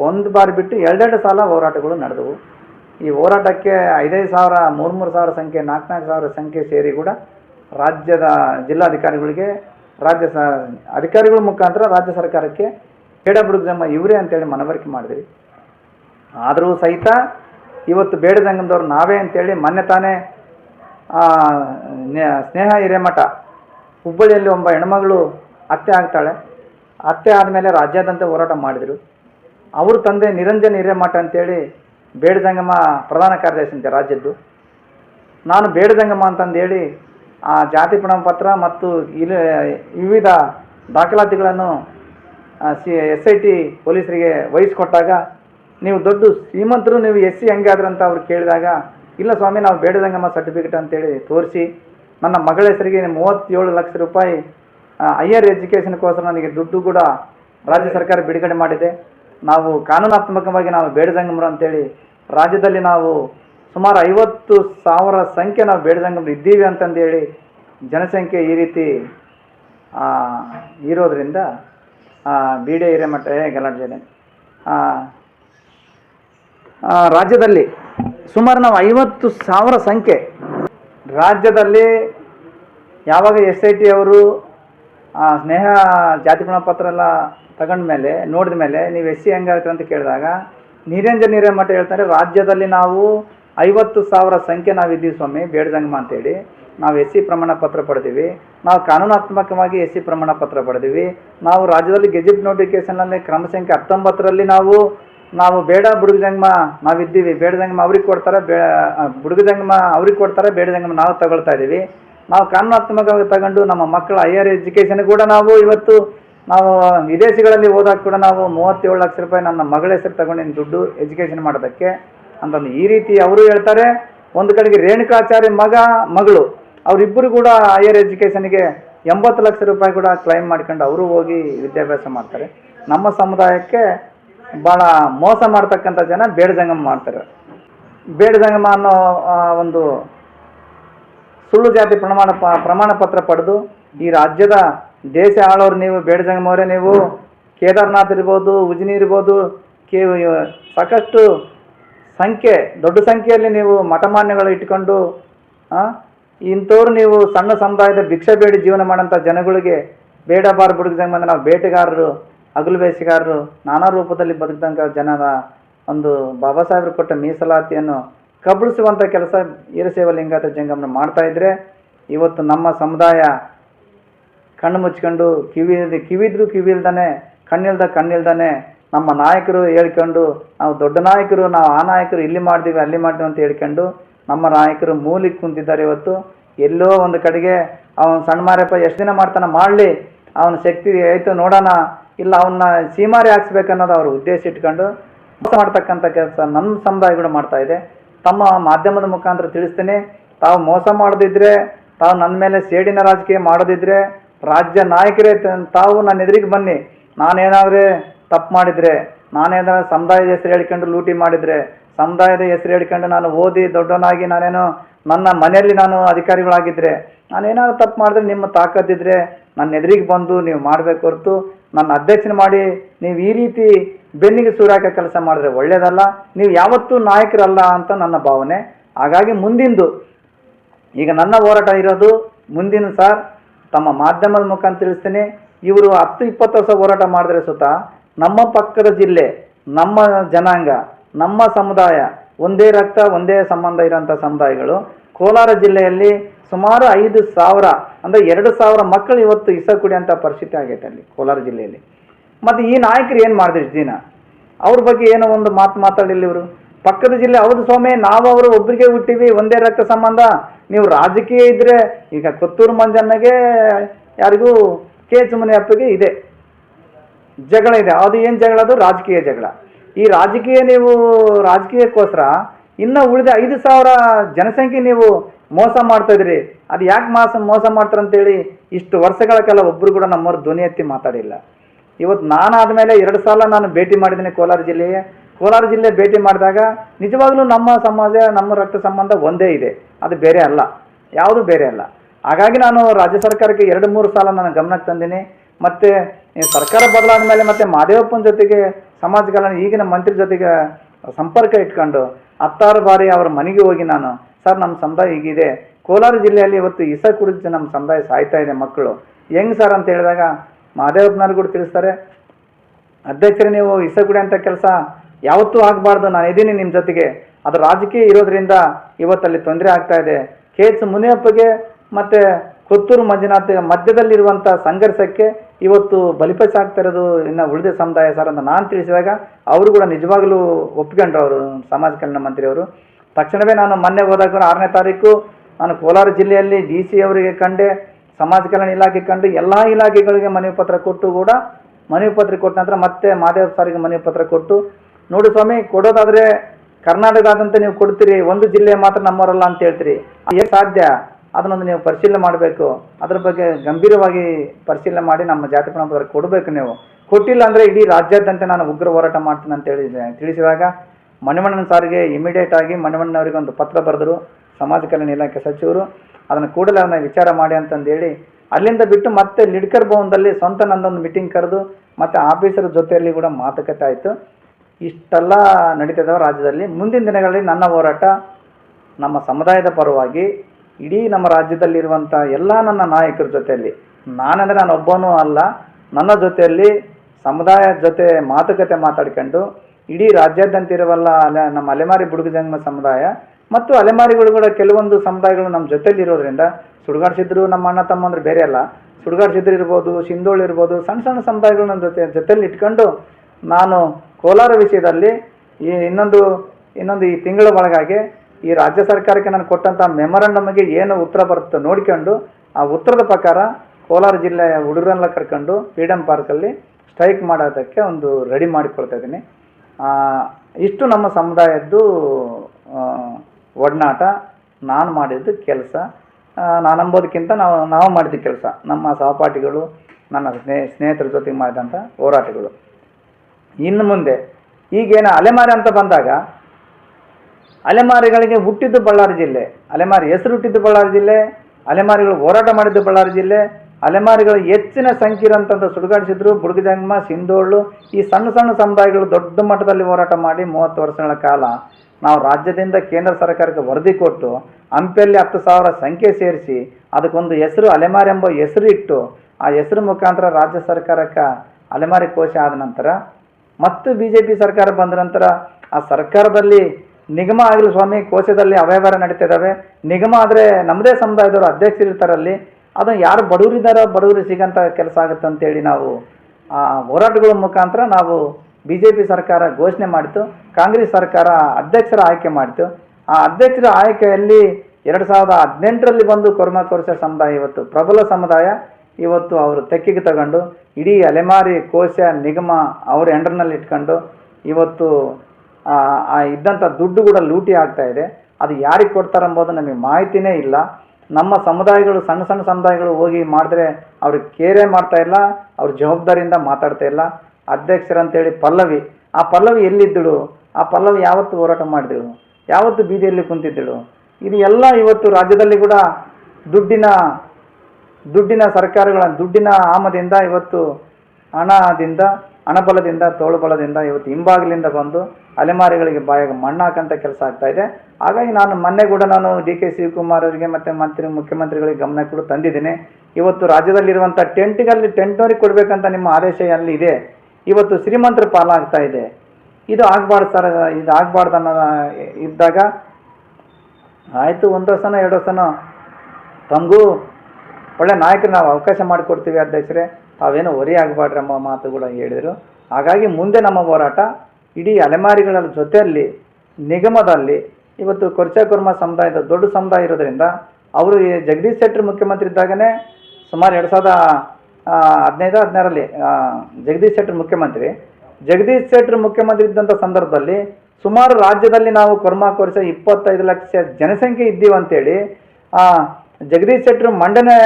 ಒಂದು ಬಾರಿ ಬಿಟ್ಟು ಎರಡೆರಡು ಸಾಲ ಹೋರಾಟಗಳು ನಡೆದವು. ಈ ಹೋರಾಟಕ್ಕೆ ಐದೈದು ಸಾವಿರ ಮೂರು ಮೂರು ಸಾವಿರ ಸಂಖ್ಯೆ ನಾಲ್ಕು ನಾಲ್ಕು ಸಾವಿರ ಸಂಖ್ಯೆ ಸೇರಿ ಕೂಡ ರಾಜ್ಯದ ಜಿಲ್ಲಾಧಿಕಾರಿಗಳಿಗೆ, ರಾಜ್ಯ ಸ, ಅಧಿಕಾರಿಗಳ ಮುಖಾಂತರ ರಾಜ್ಯ ಸರ್ಕಾರಕ್ಕೆ ಬೇಡ ಬುಡುಗಮ್ಮ ಇವರೇ ಅಂತೇಳಿ ಮನವರಿಕೆ ಮಾಡಿದ್ವಿ. ಆದರೂ ಸಹಿತ ಇವತ್ತು ಬೇಡ ಸಂಘದವ್ರು ನಾವೇ ಅಂತೇಳಿ ಮೊನ್ನೆ ತಾನೇ ಸ್ನೇಹ ಹಿರೇಮಠ, ಹುಬ್ಬಳ್ಳಿಯಲ್ಲಿ ಒಬ್ಬ ಹೆಣ್ಮಗಳು ಹತ್ಯೆ ಆಗ್ತಾಳೆ. ಹತ್ಯೆ ಆದಮೇಲೆ ರಾಜ್ಯಾದ್ಯಂತ ಹೋರಾಟ ಮಾಡಿದರು. ಅವ್ರ ತಂದೆ ನಿರಂಜನ್ ಹಿರೇಮಠ ಅಂತೇಳಿ ಬೇಡದಂಗಮ್ಮ ಪ್ರಧಾನ ಕಾರ್ಯದರ್ಶಿ ಅಂತೆ ರಾಜ್ಯದ್ದು. ನಾನು ಬೇಡದಂಗಮ್ಮ ಅಂತಂದೇಳಿ ಆ ಜಾತಿ ಪ್ರಮಾಣಪತ್ರ ಮತ್ತು ಇಲ್ಲಿ ವಿವಿಧ ದಾಖಲಾತಿಗಳನ್ನು ಸಿ, ಎಸ್ ಐ ಟಿ ಪೊಲೀಸರಿಗೆ ವಹಿಸಿಕೊಟ್ಟಾಗ ನೀವು ದೊಡ್ಡ ಶ್ರೀಮಂತರು, ನೀವು ಎಸ್ ಸಿ ಹೆಂಗೆ ಆದ್ರಂತ ಅಂತ ಅವ್ರು ಕೇಳಿದಾಗ, ಇಲ್ಲ ಸ್ವಾಮಿ, ನಾವು ಬೇಡದಂಗಮ್ಮ ಸರ್ಟಿಫಿಕೇಟ್ ಅಂತೇಳಿ ತೋರಿಸಿ, ನನ್ನ ಮಗಳ ಹೆಸರಿಗೆ ಮೂವತ್ತೇಳು ಲಕ್ಷ ರೂಪಾಯಿ ಹೈಯರ್ ಎಜುಕೇಷನ್ಗೋಸ್ಕರ ನನಗೆ ದುಡ್ಡು ಕೂಡ ರಾಜ್ಯ ಸರ್ಕಾರ ಬಿಡುಗಡೆ ಮಾಡಿದೆ. ನಾವು ಕಾನೂನಾತ್ಮಕವಾಗಿ ನಾವು ಬೇಡದಂಗಮರು ಅಂತೇಳಿ ರಾಜ್ಯದಲ್ಲಿ ನಾವು ಸುಮಾರು ಐವತ್ತು ಸಾವಿರ ಸಂಖ್ಯೆ ನಾವು ಬೇಡದಂಗಮರು ಇದ್ದೀವಿ ಅಂತಂದೇಳಿ ಜನಸಂಖ್ಯೆ ಈ ರೀತಿ ಇರೋದರಿಂದ ಬಿ ಡಿ ಹಿರೇಮಠ ಗಲಾಟೆ ರಾಜ್ಯದಲ್ಲಿ ಸುಮಾರು ನಾವು ಐವತ್ತು ಸಾವಿರ ಸಂಖ್ಯೆ ರಾಜ್ಯದಲ್ಲಿ ಯಾವಾಗ ಎಸ್ ಐ ಟಿ ಅವರು ಸ್ನೇಹ ಜಾತಿ ಪ್ರಮಾಣ ಪತ್ರ ಎಲ್ಲ ತಗೊಂಡ ಮೇಲೆ ನೋಡಿದ ಮೇಲೆ ನೀವು ಎಸ್ ಸಿ ಹೆಂಗಾಗುತ್ತೆ ಅಂತ ಕೇಳಿದಾಗ ನಿರಂಜನ್ ಹಿರೇಮಠ ಹೇಳ್ತಾರೆ ರಾಜ್ಯದಲ್ಲಿ ನಾವು ಐವತ್ತು ಸಾವಿರ ಸಂಖ್ಯೆ ನಾವು ಇದ್ದೀವಿ ಸ್ವಾಮಿ ಬೇಡದಂಗಮ ಅಂತೇಳಿ. ನಾವು ಎಸ್ ಸಿ ಪ್ರಮಾಣ ಪತ್ರ ಪಡೆದೀವಿ. ನಾವು ಕಾನೂನಾತ್ಮಕವಾಗಿ ಎಸ್ ಸಿ ಪ್ರಮಾಣ ಪತ್ರ ಪಡೆದೀವಿ. ನಾವು ರಾಜ್ಯದಲ್ಲಿ ಗೆಜೆಟ್ ನೋಟಿಫಿಕೇಶನಲ್ಲಿ ಕ್ರಮ ಸಂಖ್ಯೆ ಹತ್ತೊಂಬತ್ತರಲ್ಲಿ ನಾವು ನಾವು ಬೇಡ ಬುಡುಗಜಂಗಮ ನಾವಿದ್ದೀವಿ ಬೇಡ ಜಂಗಮ ಅವ್ರಿಗೆ ಕೊಡ್ತಾರೆ ಬೇ ಆ, ಅವ್ರಿಗೆ ಕೊಡ್ತಾರೆ ಬೇಡ ಜಂಗಮ ನಾವು ತಗೊಳ್ತಾ ಇದ್ದೀವಿ. ನಾವು ಕಾನೂನಾತ್ಮಕವಾಗಿ ತಗೊಂಡು ನಮ್ಮ ಮಕ್ಕಳ ಹೈಯರ್ ಎಜುಕೇಷನ್ ಕೂಡ ನಾವು ಇವತ್ತು ನಾವು ವಿದೇಶಿಗಳಲ್ಲಿ ಹೋದಾಗ ಕೂಡ ನಾವು ಮೂವತ್ತೇಳು ಲಕ್ಷ ರೂಪಾಯಿ ನನ್ನ ಮಗಳ ಹೆಸರು ತಗೊಂಡಿನ ದುಡ್ಡು ಎಜುಕೇಷನ್ ಮಾಡೋದಕ್ಕೆ ಅಂತಂದು ಈ ರೀತಿ ಅವರು ಹೇಳ್ತಾರೆ. ಒಂದು ಕಡೆಗೆ ರೇಣುಕಾಚಾರ್ಯ ಮಗ, ಮಗಳು, ಅವರಿಬ್ಬರು ಕೂಡ ಹೈಯರ್ ಎಜುಕೇಷನ್ಗೆ ಎಂಬತ್ತು ಲಕ್ಷ ರೂಪಾಯಿ ಕೂಡ ಕ್ಲೈಮ್ ಮಾಡ್ಕೊಂಡು ಅವರು ಹೋಗಿ ವಿದ್ಯಾಭ್ಯಾಸ ಮಾಡ್ತಾರೆ. ನಮ್ಮ ಸಮುದಾಯಕ್ಕೆ ಭಾಳ ಮೋಸ ಮಾಡ್ತಕ್ಕಂಥ ಜನ ಬೇಡಜಂಗಮ ಮಾಡ್ತಾರೆ. ಬೇಡಜಂಗಮ ಅನ್ನೋ ಒಂದು ಸುಳ್ಳು ಜಾತಿ ಪ್ರಮಾಣ ಪ್ರಮಾಣ ಪತ್ರ ಪಡೆದು ಈ ರಾಜ್ಯದ ದೇಶ ಆಳೋರು ನೀವು, ಬೇಡ ಜಂಗಮವರೇ ನೀವು, ಕೇದಾರ್ನಾಥ್ ಇರ್ಬೋದು, ಉಜ್ನಿ ಇರ್ಬೋದು, ಕೆ ಸಾಕಷ್ಟು ಸಂಖ್ಯೆ, ದೊಡ್ಡ ಸಂಖ್ಯೆಯಲ್ಲಿ ನೀವು ಮಠಮಾನ್ಯಗಳು ಇಟ್ಕೊಂಡು ಇಂಥವ್ರು ನೀವು ಸಣ್ಣ ಸಮುದಾಯದ ಭಿಕ್ಷೆ ಬೇಡಿ ಜೀವನ ಮಾಡೋಂಥ ಜನಗಳಿಗೆ, ಬೇಡ ಬಾರ್ ಬುಡುಗದಂಗೆ ನಾವು ಬೇಟೆಗಾರರು, ಹಗಲು ಬೇಸಿಗಾರರು ನಾನಾ ರೂಪದಲ್ಲಿ ಬದುಕಿದಂಥ ಜನರ ಒಂದು ಬಾಬಾ ಸಾಹೇಬರು ಕೊಟ್ಟ ಮೀಸಲಾತಿಯನ್ನು ಕಬಳಿಸುವಂಥ ಕೆಲಸ ಈರಸೇವ ಲಿಂಗಾಯತ ಜಂಗಮನ ಮಾಡ್ತಾ ಇದ್ರೆ, ಇವತ್ತು ನಮ್ಮ ಸಮುದಾಯ ಕಣ್ಣು ಮುಚ್ಕೊಂಡು ಕಿವಿ ಕಿವಿದ್ರು ಕಿವಿ ಇಲ್ದಾನೆ ಕಣ್ಣಿಲ್ದ ಕಣ್ಣಿಲ್ದಾನೆ ನಮ್ಮ ನಾಯಕರು ಹೇಳ್ಕೊಂಡು, ನಾವು ದೊಡ್ಡ ನಾಯಕರು, ನಾವು ಆ ನಾಯಕರು ಇಲ್ಲಿ ಮಾಡ್ತೀವಿ, ಅಲ್ಲಿ ಮಾಡ್ತೀವಿ ಅಂತ ಹೇಳ್ಕೊಂಡು ನಮ್ಮ ನಾಯಕರು ಮೂಲಿಗೆ ಕುಂತಿದ್ದಾರೆ ಇವತ್ತು. ಎಲ್ಲೋ ಒಂದು ಕಡೆಗೆ ಅವನು ಸಣ್ಣ ಮಾರಪ್ಪ, ಎಷ್ಟು ದಿನ ಮಾಡ್ತಾನೆ? ಮಾಡಲಿ. ಅವನ ಶಕ್ತಿ ಆಯಿತು ನೋಡೋಣ. ಇಲ್ಲ ಅವನ್ನ ಸೀಮಾರಿ ಹಾಕ್ಸ್ಬೇಕನ್ನೋದು ಅವ್ರ ಉದ್ದೇಶ ಇಟ್ಕೊಂಡು ಮೋಸ ಮಾಡ್ತಕ್ಕಂಥ ಕೆಲಸ ನಮ್ಮ ಕೂಡ ಮಾಡ್ತಾ ಇದೆ. ತಮ್ಮ ಮಾಧ್ಯಮದ ಮುಖಾಂತರ ತಿಳಿಸ್ತೀನಿ. ತಾವು ಮೋಸ ಮಾಡದಿದ್ದರೆ ತಾವು ನನ್ನ ಮೇಲೆ ಸೇಡಿನ ರಾಜಕೀಯ ಮಾಡೋದಿದ್ರೆ ರಾಜ್ಯ ನಾಯಕರೇ ತಾವು ನನ್ನ ಎದುರಿಗೆ ಬನ್ನಿ. ನಾನೇನಾದರೆ ತಪ್ಪು ಮಾಡಿದರೆ, ನಾನೇನಾದ್ರೂ ಸಮುದಾಯದ ಹೆಸರು ಹೇಳ್ಕೊಂಡು ಲೂಟಿ ಮಾಡಿದರೆ, ಸಮುದಾಯದ ಹೆಸರು ಹೇಳ್ಕೊಂಡು ನಾನು ಓದಿ ದೊಡ್ಡವನಾಗಿ ನಾನೇನು ನನ್ನ ಮನೆಯಲ್ಲಿ ನಾನು ಅಧಿಕಾರಿಗಳಾಗಿದ್ದರೆ ನಾನೇನಾದ್ರು ತಪ್ಪು ಮಾಡಿದ್ರೆ ನಿಮ್ಮ ತಾಕತ್ತಿದ್ರೆ ನನ್ನ ಎದುರಿಗೆ ಬಂದು ನೀವು ಮಾಡಬೇಕು ಹೊರತು ನನ್ನ ಅಧ್ಯಕ್ಷನ ಮಾಡಿ ನೀವು ಈ ರೀತಿ ಬೆನ್ನಿಗೆ ಸೂರ್ಯಾಕ ಕೆಲಸ ಮಾಡಿದ್ರೆ ಒಳ್ಳೆಯದಲ್ಲ ನೀವು ಯಾವತ್ತೂ ನಾಯಕರಲ್ಲ ಅಂತ ನನ್ನ ಭಾವನೆ. ಹಾಗಾಗಿ ಮುಂದಿಂದು, ಈಗ ನನ್ನ ಹೋರಾಟ ಇರೋದು ಮುಂದಿನ ಸರ್ ತಮ್ಮ ಮಾಧ್ಯಮದ ಮುಖಾಂತರ ತಿಳಿಸ್ತೇನೆ. ಇವರು ಹತ್ತು, ಇಪ್ಪತ್ತು ವರ್ಷ ಹೋರಾಟ ಮಾಡಿದ್ರೆ ಸುತ ನಮ್ಮ ಪಕ್ಕದ ಜಿಲ್ಲೆ, ನಮ್ಮ ಜನಾಂಗ, ನಮ್ಮ ಸಮುದಾಯ ಒಂದೇ ರಕ್ತ, ಒಂದೇ ಸಂಬಂಧ ಇರೋಂಥ ಸಮುದಾಯಗಳು. ಕೋಲಾರ ಜಿಲ್ಲೆಯಲ್ಲಿ ಸುಮಾರು ಐದು ಸಾವಿರ, ಅಂದರೆ ಎರಡು ಸಾವಿರ ಮಕ್ಕಳು ಇವತ್ತು ಇಸ ಕುಡಿಯೋಂಥ ಪರಿಸ್ಥಿತಿ ಆಗೈತೆ ಅಲ್ಲಿ ಕೋಲಾರ ಜಿಲ್ಲೆಯಲ್ಲಿ. ಮತ್ತು ಈ ನಾಯಕರು ಏನು ಮಾಡಿದ್ರು ದಿನ? ಅವ್ರ ಬಗ್ಗೆ ಏನೋ ಒಂದು ಮಾತು ಮಾತಾಡಲಿಲ್ಲ ಇವರು. ಪಕ್ಕದ ಜಿಲ್ಲೆ, ಹೌದು ಸ್ವಾಮಿ, ನಾವು ಅವರು ಒಬ್ಬರಿಗೆ ಹುಟ್ಟಿವಿ, ಒಂದೇ ರಕ್ತ ಸಂಬಂಧ. ನೀವು ರಾಜಕೀಯ ಇದ್ರೆ ಈಗ ಕೊತ್ತೂರು ಮಂಜಣ್ಣಗೆ ಯಾರಿಗೂ ಕೆ ಸುಮ್ಮನೆ ಅಪ್ಪಗೆ ಇದೆ. ಜಗಳ ಇದೆ. ಅದು ಏನು ಜಗಳ? ಅದು ರಾಜಕೀಯ ಜಗಳ. ಈ ರಾಜಕೀಯ ನೀವು ರಾಜಕೀಯಕ್ಕೋಸ್ಕರ ಇನ್ನೂ ಉಳಿದ ಐದು ಸಾವಿರ ಜನಸಂಖ್ಯೆ ನೀವು ಮೋಸ ಮಾಡ್ತಾ ಇದ್ರಿ. ಅದು ಯಾಕೆ ಮಾಸ ಮೋಸ ಮಾಡ್ತಾರಂತೇಳಿ ಇಷ್ಟು ವರ್ಷಗಳ ಕಾಲ ಒಬ್ಬರು ಕೂಡ ನಮ್ಮವ್ರು ಧ್ವನಿ ಎತ್ತಿ ಮಾತಾಡಿಲ್ಲ. ಇವತ್ತು ನಾನಾದ ಮೇಲೆ ಎರಡು ಸಲ ನಾನು ಭೇಟಿ ಮಾಡಿದ್ದೀನಿ ಕೋಲಾರ ಜಿಲ್ಲೆಗೆ. ಕೋಲಾರ ಜಿಲ್ಲೆ ಭೇಟಿ ಮಾಡಿದಾಗ ನಿಜವಾಗ್ಲೂ ನಮ್ಮ ಸಮಾಜ, ನಮ್ಮ ರಕ್ತ ಸಂಬಂಧ ಒಂದೇ ಇದೆ. ಅದು ಬೇರೆ ಅಲ್ಲ. ಯಾವುದು ಬೇರೆ ಅಲ್ಲ. ಹಾಗಾಗಿ ನಾನು ರಾಜ್ಯ ಸರ್ಕಾರಕ್ಕೆ ಎರಡು, ಮೂರು ಸಲ ನಾನು ಗಮನಕ್ಕೆ ತಂದೀನಿ. ಮತ್ತು ಸರ್ಕಾರ ಬದಲಾದ ಮೇಲೆ ಮತ್ತೆ ಮಾದೇವಪ್ಪನ ಜೊತೆಗೆ ಸಮಾಜ ಕಲ್ಯಾಣ ಈಗಿನ ಮಂತ್ರಿ ಜೊತೆಗೆ ಸಂಪರ್ಕ ಇಟ್ಕೊಂಡು ಹತ್ತಾರು ಬಾರಿ ಅವರ ಮನೆಗೆ ಹೋಗಿ ನಾನು, ಸರ್, ನಮ್ಮ ಸಮುದಾಯ ಹೀಗಿದೆ. ಕೋಲಾರ ಜಿಲ್ಲೆಯಲ್ಲಿ ಇವತ್ತು ಇಸ ಕುಡಿದು ನಮ್ಮ ಸಮುದಾಯ ಸಾಯ್ತಾ ಇದೆ ಮಕ್ಕಳು. ಹೆಂಗೆ ಸರ್ ಅಂತ ಹೇಳಿದಾಗ, ಮಾದೇವಪ್ಪನವ್ರು ಕೂಡ ತಿಳಿಸ್ತಾರೆ, ಅಧ್ಯಕ್ಷರೇ, ನೀವು ಇಸ ಅಂತ ಕೆಲಸ ಯಾವತ್ತೂ ಆಗಬಾರ್ದು. ನಾನು ಇದ್ದೀನಿ ನಿಮ್ಮ ಜೊತೆಗೆ. ಅದು ರಾಜಕೀಯ ಇರೋದ್ರಿಂದ ಇವತ್ತಲ್ಲಿ ತೊಂದರೆ ಆಗ್ತಾ ಇದೆ. ಕೆ ಎಚ್ ಮುನಿಯಪ್ಪಗೆ ಮತ್ತು ಕೊತ್ತೂರು ಮಂಜುನಾಥ್ ಮಧ್ಯದಲ್ಲಿರುವಂಥ ಸಂಘರ್ಷಕ್ಕೆ ಇವತ್ತು ಬಲಿಪಶು ಆಗ್ತಾ ಇರೋದು ಇನ್ನು ಉಳಿದ ಸಮುದಾಯ ಸರ್ ಅಂತ ನಾನು ತಿಳಿಸಿದಾಗ ಅವರು ಕೂಡ ನಿಜವಾಗಲೂ ಒಪ್ಕೊಂಡ್ರು ಅವರು, ಸಮಾಜ ಕಲ್ಯಾಣ ಮಂತ್ರಿಯವರು ತಕ್ಷಣವೇ ನಾನು ಮೊನ್ನೆ ಹೋದಾಗ ಆರನೇ ತಾರೀಕು ನಾನು ಕೋಲಾರ ಜಿಲ್ಲೆಯಲ್ಲಿ ಡಿ ಸಿ ಅವರಿಗೆ ಕಂಡೆ, ಸಮಾಜ ಕಲ್ಯಾಣ ಇಲಾಖೆ ಕಂಡು ಎಲ್ಲ ಇಲಾಖೆಗಳಿಗೆ ಮನವಿ ಪತ್ರ ಕೊಟ್ಟು ಕೂಡ ಮನವಿ ಪತ್ರ ಕೊಟ್ಟ ನಂತರ ಮತ್ತೆ ಮಾದೇವ ಸಾರಿಗೆ ಮನವಿ ಪತ್ರ ಕೊಟ್ಟು, ನೋಡಿ ಸ್ವಾಮಿ, ಕೊಡೋದಾದ್ರೆ ಕರ್ನಾಟಕದಾದಂತೆ ನೀವು ಕೊಡ್ತೀರಿ, ಒಂದು ಜಿಲ್ಲೆ ಮಾತ್ರ ನಮ್ಮವರಲ್ಲ ಅಂತ ಹೇಳ್ತೀರಿ, ಏನು ಸಾಧ್ಯ? ಅದನ್ನೊಂದು ನೀವು ಪರಿಶೀಲನೆ ಮಾಡಬೇಕು. ಅದ್ರ ಬಗ್ಗೆ ಗಂಭೀರವಾಗಿ ಪರಿಶೀಲನೆ ಮಾಡಿ ನಮ್ಮ ಜಾತಿ ಪ್ರಮಾಣ ಕೊಡಬೇಕು ನೀವು. ಕೊಟ್ಟಿಲ್ಲ ಅಂದರೆ ಇಡೀ ರಾಜ್ಯಾದ್ಯಂತ ನಾನು ಉಗ್ರ ಹೋರಾಟ ಮಾಡ್ತೀನಿ ಅಂತ ಹೇಳಿ, ತಿಳಿಸಿದಾಗ ಮಣಿಮಣ್ಣನ ಸಾರಿಗೆ ಇಮಿಡಿಯೇಟ್ ಆಗಿ ಮಣಿಮಣ್ಣನವರಿಗೆ ಒಂದು ಪತ್ರ ಬರೆದರು, ಸಮಾಜ ಕಲ್ಯಾಣ ಇಲಾಖೆ ಸಚಿವರು. ಅದನ್ನು ಕೂಡಲೇ ಅದನ್ನ ವಿಚಾರ ಮಾಡಿ ಅಂತಂದೇಳಿ ಅಲ್ಲಿಂದ ಬಿಟ್ಟು ಮತ್ತೆ ಲಿಡ್ಕರ್ ಭವನದಲ್ಲಿ ಸ್ವಂತ ನಂದೊಂದು ಮೀಟಿಂಗ್ ಕರೆದು, ಮತ್ತೆ ಆಫೀಸರ್ ಜೊತೆಯಲ್ಲಿ ಕೂಡ ಮಾತುಕತೆ ಆಯಿತು. ಇಷ್ಟೆಲ್ಲ ನಡೀತದ ರಾಜ್ಯದಲ್ಲಿ. ಮುಂದಿನ ದಿನಗಳಲ್ಲಿ ನನ್ನ ಹೋರಾಟ ನಮ್ಮ ಸಮುದಾಯದ ಪರವಾಗಿ, ಇಡೀ ನಮ್ಮ ರಾಜ್ಯದಲ್ಲಿರುವಂಥ ಎಲ್ಲ ನನ್ನ ನಾಯಕರ ಜೊತೆಯಲ್ಲಿ. ನಾನಂದರೆ ನಾನು ಒಬ್ಬನೂ ಅಲ್ಲ. ನನ್ನ ಜೊತೆಯಲ್ಲಿ ಸಮುದಾಯ ಜೊತೆ ಮಾತುಕತೆ ಮಾತಾಡ್ಕೊಂಡು, ಇಡೀ ರಾಜ್ಯಾದ್ಯಂತ ಇರುವಲ್ಲ ಅಲೆ, ನಮ್ಮ ಅಲೆಮಾರಿ ಬುಡುಗು ಜಂಗಮ ಸಮುದಾಯ ಮತ್ತು ಅಲೆಮಾರಿಗಳು ಕೂಡ ಕೆಲವೊಂದು ಸಮುದಾಯಗಳು ನಮ್ಮ ಜೊತೆಯಲ್ಲಿ ಇರೋದ್ರಿಂದ ಸುಡುಗಾಡ್ಸಿದ್ರು ನಮ್ಮ ಅಣ್ಣ ತಮ್ಮಂದ್ರೆ ಬೇರೆ ಅಲ್ಲ. ಸುಡುಗಾಡ್ಸಿದ್ರು ಇರ್ಬೋದು ಶಿಂದೋಳು ಇರ್ಬೋದು, ಸಣ್ಣ ಸಣ್ಣ ಸಮುದಾಯಗಳು ನಮ್ಮ ಜೊತೆ, ಜೊತೆಯಲ್ಲಿ ಇಟ್ಕೊಂಡು ನಾನು ಕೋಲಾರ ವಿಷಯದಲ್ಲಿ ಈ ಇನ್ನೊಂದು ಇನ್ನೊಂದು ಈ ತಿಂಗಳ ಒಳಗಾಗಿ ಈ ರಾಜ್ಯ ಸರ್ಕಾರಕ್ಕೆ ನಾನು ಕೊಟ್ಟಂಥ ಮೆಮೊರಂಡಮ್ಗೆ ಏನು ಉತ್ತರ ಬರುತ್ತೆ ನೋಡಿಕೊಂಡು ಆ ಉತ್ತರದ ಪ್ರಕಾರ ಕೋಲಾರ ಜಿಲ್ಲೆಯ ಹುಡುಗರನ್ನೆಲ್ಲ ಕರ್ಕೊಂಡು ಫ್ರೀಡಮ್ ಪಾರ್ಕಲ್ಲಿ ಸ್ಟ್ರೈಕ್ ಮಾಡೋದಕ್ಕೆ ಒಂದು ರೆಡಿ ಮಾಡಿಕೊಳ್ತಾ ಇದ್ದೀನಿ. ಇಷ್ಟು ನಮ್ಮ ಸಮುದಾಯದ್ದು ಒಡನಾಟ. ನಾನು ಮಾಡಿದ್ದು ಕೆಲಸ. ನಾನು ಅಂಬೋದಕ್ಕಿಂತ ನಾವು ನಾವು ಮಾಡಿದ ಕೆಲಸ. ನಮ್ಮ ಸಹಪಾಠಿಗಳು, ನನ್ನ ಸ್ನೇಹ, ಸ್ನೇಹಿತರ ಜೊತೆಗೆ ಮಾಡಿದಂಥ ಹೋರಾಟಗಳು. ಇನ್ನು ಮುಂದೆ. ಈಗೇನು ಅಲೆಮಾರಿ ಅಂತ ಬಂದಾಗ, ಅಲೆಮಾರಿಗಳಿಗೆ ಹುಟ್ಟಿದ್ದು ಬಳ್ಳಾರಿ ಜಿಲ್ಲೆ, ಅಲೆಮಾರಿ ಹೆಸರು ಹುಟ್ಟಿದ್ದು ಬಳ್ಳಾರಿ ಜಿಲ್ಲೆ, ಅಲೆಮಾರಿಗಳು ಹೋರಾಟ ಮಾಡಿದ್ದು ಬಳ್ಳಾರಿ ಜಿಲ್ಲೆ, ಅಲೆಮಾರಿಗಳು ಹೆಚ್ಚಿನ ಸಂಖ್ಯೆ ಇರೋಂಥದ್ದು ಸುಡುಗಾಡಿಸಿದ್ರು, ಬುಡುಗಜಂಗಮ ಸಿಂಧೋಳು ಈ ಸಣ್ಣ ಸಣ್ಣ ಸಮುದಾಯಗಳು ದೊಡ್ಡ ಮಟ್ಟದಲ್ಲಿ ಹೋರಾಟ ಮಾಡಿ ಮೂವತ್ತು ವರ್ಷಗಳ ಕಾಲ ನಾವು ರಾಜ್ಯದಿಂದ ಕೇಂದ್ರ ಸರ್ಕಾರಕ್ಕೆ ವರದಿ ಕೊಟ್ಟು, ಹಂಪಿಯಲ್ಲಿ ಹತ್ತು ಸಾವಿರ ಸಂಖ್ಯೆ ಸೇರಿಸಿ, ಅದಕ್ಕೊಂದು ಹೆಸರು ಅಲೆಮಾರಿ ಎಂಬ ಹೆಸರು ಇಟ್ಟು, ಆ ಹೆಸರು ಮುಖಾಂತರ ರಾಜ್ಯ ಸರ್ಕಾರಕ್ಕೆ ಅಲೆಮಾರಿ ಕೋಶ ಆದ ನಂತರ ಮತ್ತು ಬಿ ಜೆ ಪಿ ಸರ್ಕಾರ ಬಂದ ನಂತರ ಆ ಸರ್ಕಾರದಲ್ಲಿ ನಿಗಮ ಆಗಲಿ ಸ್ವಾಮಿ, ಕೋಶದಲ್ಲಿ ಅವ್ಯವಹಾರ ನಡೀತಾ ಇದ್ದಾವೆ. ನಿಗಮ ಆದರೆ ನಮ್ಮದೇ ಸಮುದಾಯದವರು ಅಧ್ಯಕ್ಷರಿರ್ತಾರಲ್ಲಿ. ಅದು ಯಾರು ಬಡವರಿದ್ದಾರೋ ಬಡವರು ಸಿಗೋಂಥ ಕೆಲಸ ಆಗುತ್ತೆ ಅಂತೇಳಿ ನಾವು ಆ ಹೋರಾಟಗಳ ಮುಖಾಂತರ ನಾವು ಬಿ ಜೆ ಪಿ ಸರ್ಕಾರ ಘೋಷಣೆ ಮಾಡಿತು. ಕಾಂಗ್ರೆಸ್ ಸರ್ಕಾರ ಅಧ್ಯಕ್ಷರ ಆಯ್ಕೆ ಮಾಡಿತು. ಆ ಅಧ್ಯಕ್ಷರ ಆಯ್ಕೆಯಲ್ಲಿ ಎರಡು ಸಾವಿರದ ಹದಿನೆಂಟರಲ್ಲಿ ಬಂದು ಕೊರ್ಮ ಕೋರ್ಸ ಸಮುದಾಯ ಇವತ್ತು ಪ್ರಬಲ ಸಮುದಾಯ. ಇವತ್ತು ಅವರು ತೆಕ್ಕಿಗೆ ತಗೊಂಡು ಇಡೀ ಅಲೆಮಾರಿ ಕೋಶ ನಿಗಮ ಅವ್ರ ಎಂಡರ್ನಲ್ಲಿ ಇಟ್ಕೊಂಡು ಇವತ್ತು ಇದ್ದಂಥ ದುಡ್ಡು ಕೂಡ ಲೂಟಿ ಆಗ್ತಾ ಇದೆ. ಅದು ಯಾರಿಗೆ ಕೊಡ್ತಾರೆ ಅಂಬೋದು ನಮಗೆ ಮಾಹಿತಿನೇ ಇಲ್ಲ. ನಮ್ಮ ಸಮುದಾಯಗಳು ಸಣ್ಣ ಸಣ್ಣ ಸಮುದಾಯಗಳು ಹೋಗಿ ಮಾಡಿದ್ರೆ ಅವ್ರಿಗೆ ಕೇರೇ ಮಾಡ್ತಾ ಇಲ್ಲ, ಅವ್ರ ಜವಾಬ್ದಾರಿಯಿಂದ ಮಾತಾಡ್ತಾ ಇಲ್ಲ. ಅಧ್ಯಕ್ಷರಂತೇಳಿ ಪಲ್ಲವಿ, ಆ ಪಲ್ಲವಿ ಎಲ್ಲಿದ್ದಳು? ಆ ಪಲ್ಲವಿ ಯಾವತ್ತು ಹೋರಾಟ ಮಾಡಿದಳು? ಯಾವತ್ತು ಬೀದಿಯಲ್ಲಿ ಕುಂತಿದ್ದಳು? ಇದು ಎಲ್ಲ ಇವತ್ತು ರಾಜ್ಯದಲ್ಲಿ ಕೂಡ ದುಡ್ಡಿನ ದುಡ್ಡಿನ ಸರ್ಕಾರಗಳ ದುಡ್ಡಿನ ಆಮದಿಂದ ಇವತ್ತು ಹಣದಿಂದ, ಹಣಬಲದಿಂದ, ತೋಳುಬಲದಿಂದ ಇವತ್ತು ಹಿಂಬಾಗಿಲಿಂದ ಬಂದು ಅಲೆಮಾರಿಗಳಿಗೆ ಬಾಯಾಗ ಮಣ್ಣು ಹಾಕಂತ ಕೆಲಸ ಆಗ್ತಾ ಇದೆ. ಹಾಗಾಗಿ ನಾನು ಮೊನ್ನೆ ಕೂಡ ನಾನು ಡಿ ಕೆ ಶಿವಕುಮಾರ್ ಅವರಿಗೆ ಮತ್ತು ಮಂತ್ರಿ, ಮುಖ್ಯಮಂತ್ರಿಗಳಿಗೆ ಗಮನ ಕೂಡ ತಂದಿದ್ದೀನಿ. ಇವತ್ತು ರಾಜ್ಯದಲ್ಲಿರುವಂಥ ಟೆಂಟ್ಗಲ್ಲಿ ಟೆಂಟ್ನವ್ರಿಗೆ ಕೊಡಬೇಕಂತ ನಿಮ್ಮ ಆದೇಶ ಅಲ್ಲಿ ಇದೆ. ಇವತ್ತು ಶ್ರೀಮಂತರ ಪಾಲಾಗ್ತಾ ಇದೆ. ಇದು ಆಗಬಾರ್ದು ಸರ್, ಇದು ಆಗ್ಬಾರ್ದು ಅನ್ನೋ ಇದ್ದಾಗ, ಆಯಿತು ಒಂದು ವರ್ಷನ ಎರಡು ವರ್ಷನೋ ತಮಗೂ ಒಳ್ಳೆ ನಾಯಕರು ನಾವು ಅವಕಾಶ ಮಾಡಿಕೊಡ್ತೀವಿ ಅಧ್ಯಕ್ಷರೇ ತಾವೇನು ಹೊರಿ ಎಂಬ ಮಾತುಗಳು ಹೇಳಿದರು. ಹಾಗಾಗಿ ಮುಂದೆ ನಮ್ಮ ಹೋರಾಟ ಇಡೀ ಅಲೆಮಾರಿಗಳ ಜೊತೆಯಲ್ಲಿ, ನಿಗಮದಲ್ಲಿ ಇವತ್ತು ಕೊರ್ಚಾ ಕುರ್ಮ ಸಮುದಾಯದ ದೊಡ್ಡ ಸಮುದಾಯ ಇರೋದ್ರಿಂದ ಅವರು ಜಗದೀಶ್ ಶೆಟ್ಟರ್ ಮುಖ್ಯಮಂತ್ರಿ ಇದ್ದಾಗನೇ ಸುಮಾರು ಎರಡು ಸಾವಿರದ ಹದಿನೈದು, ಹದಿನಾರರಲ್ಲಿ ಜಗದೀಶ್ ಶೆಟ್ಟರ್ ಮುಖ್ಯಮಂತ್ರಿ. ಜಗದೀಶ್ ಶೆಟ್ಟರ್ ಮುಖ್ಯಮಂತ್ರಿ ಇದ್ದಂಥ ಸಂದರ್ಭದಲ್ಲಿ ಸುಮಾರು ರಾಜ್ಯದಲ್ಲಿ ನಾವು ಕೊರ್ಮ ಕೊರ್ಸ ಇಪ್ಪತ್ತೈದು ಲಕ್ಷ ಜನಸಂಖ್ಯೆ ಇದ್ದೀವಂತೇಳಿ ಜಗದೀಶ್ ಶೆಟ್ಟರು ಮಂಡನೆ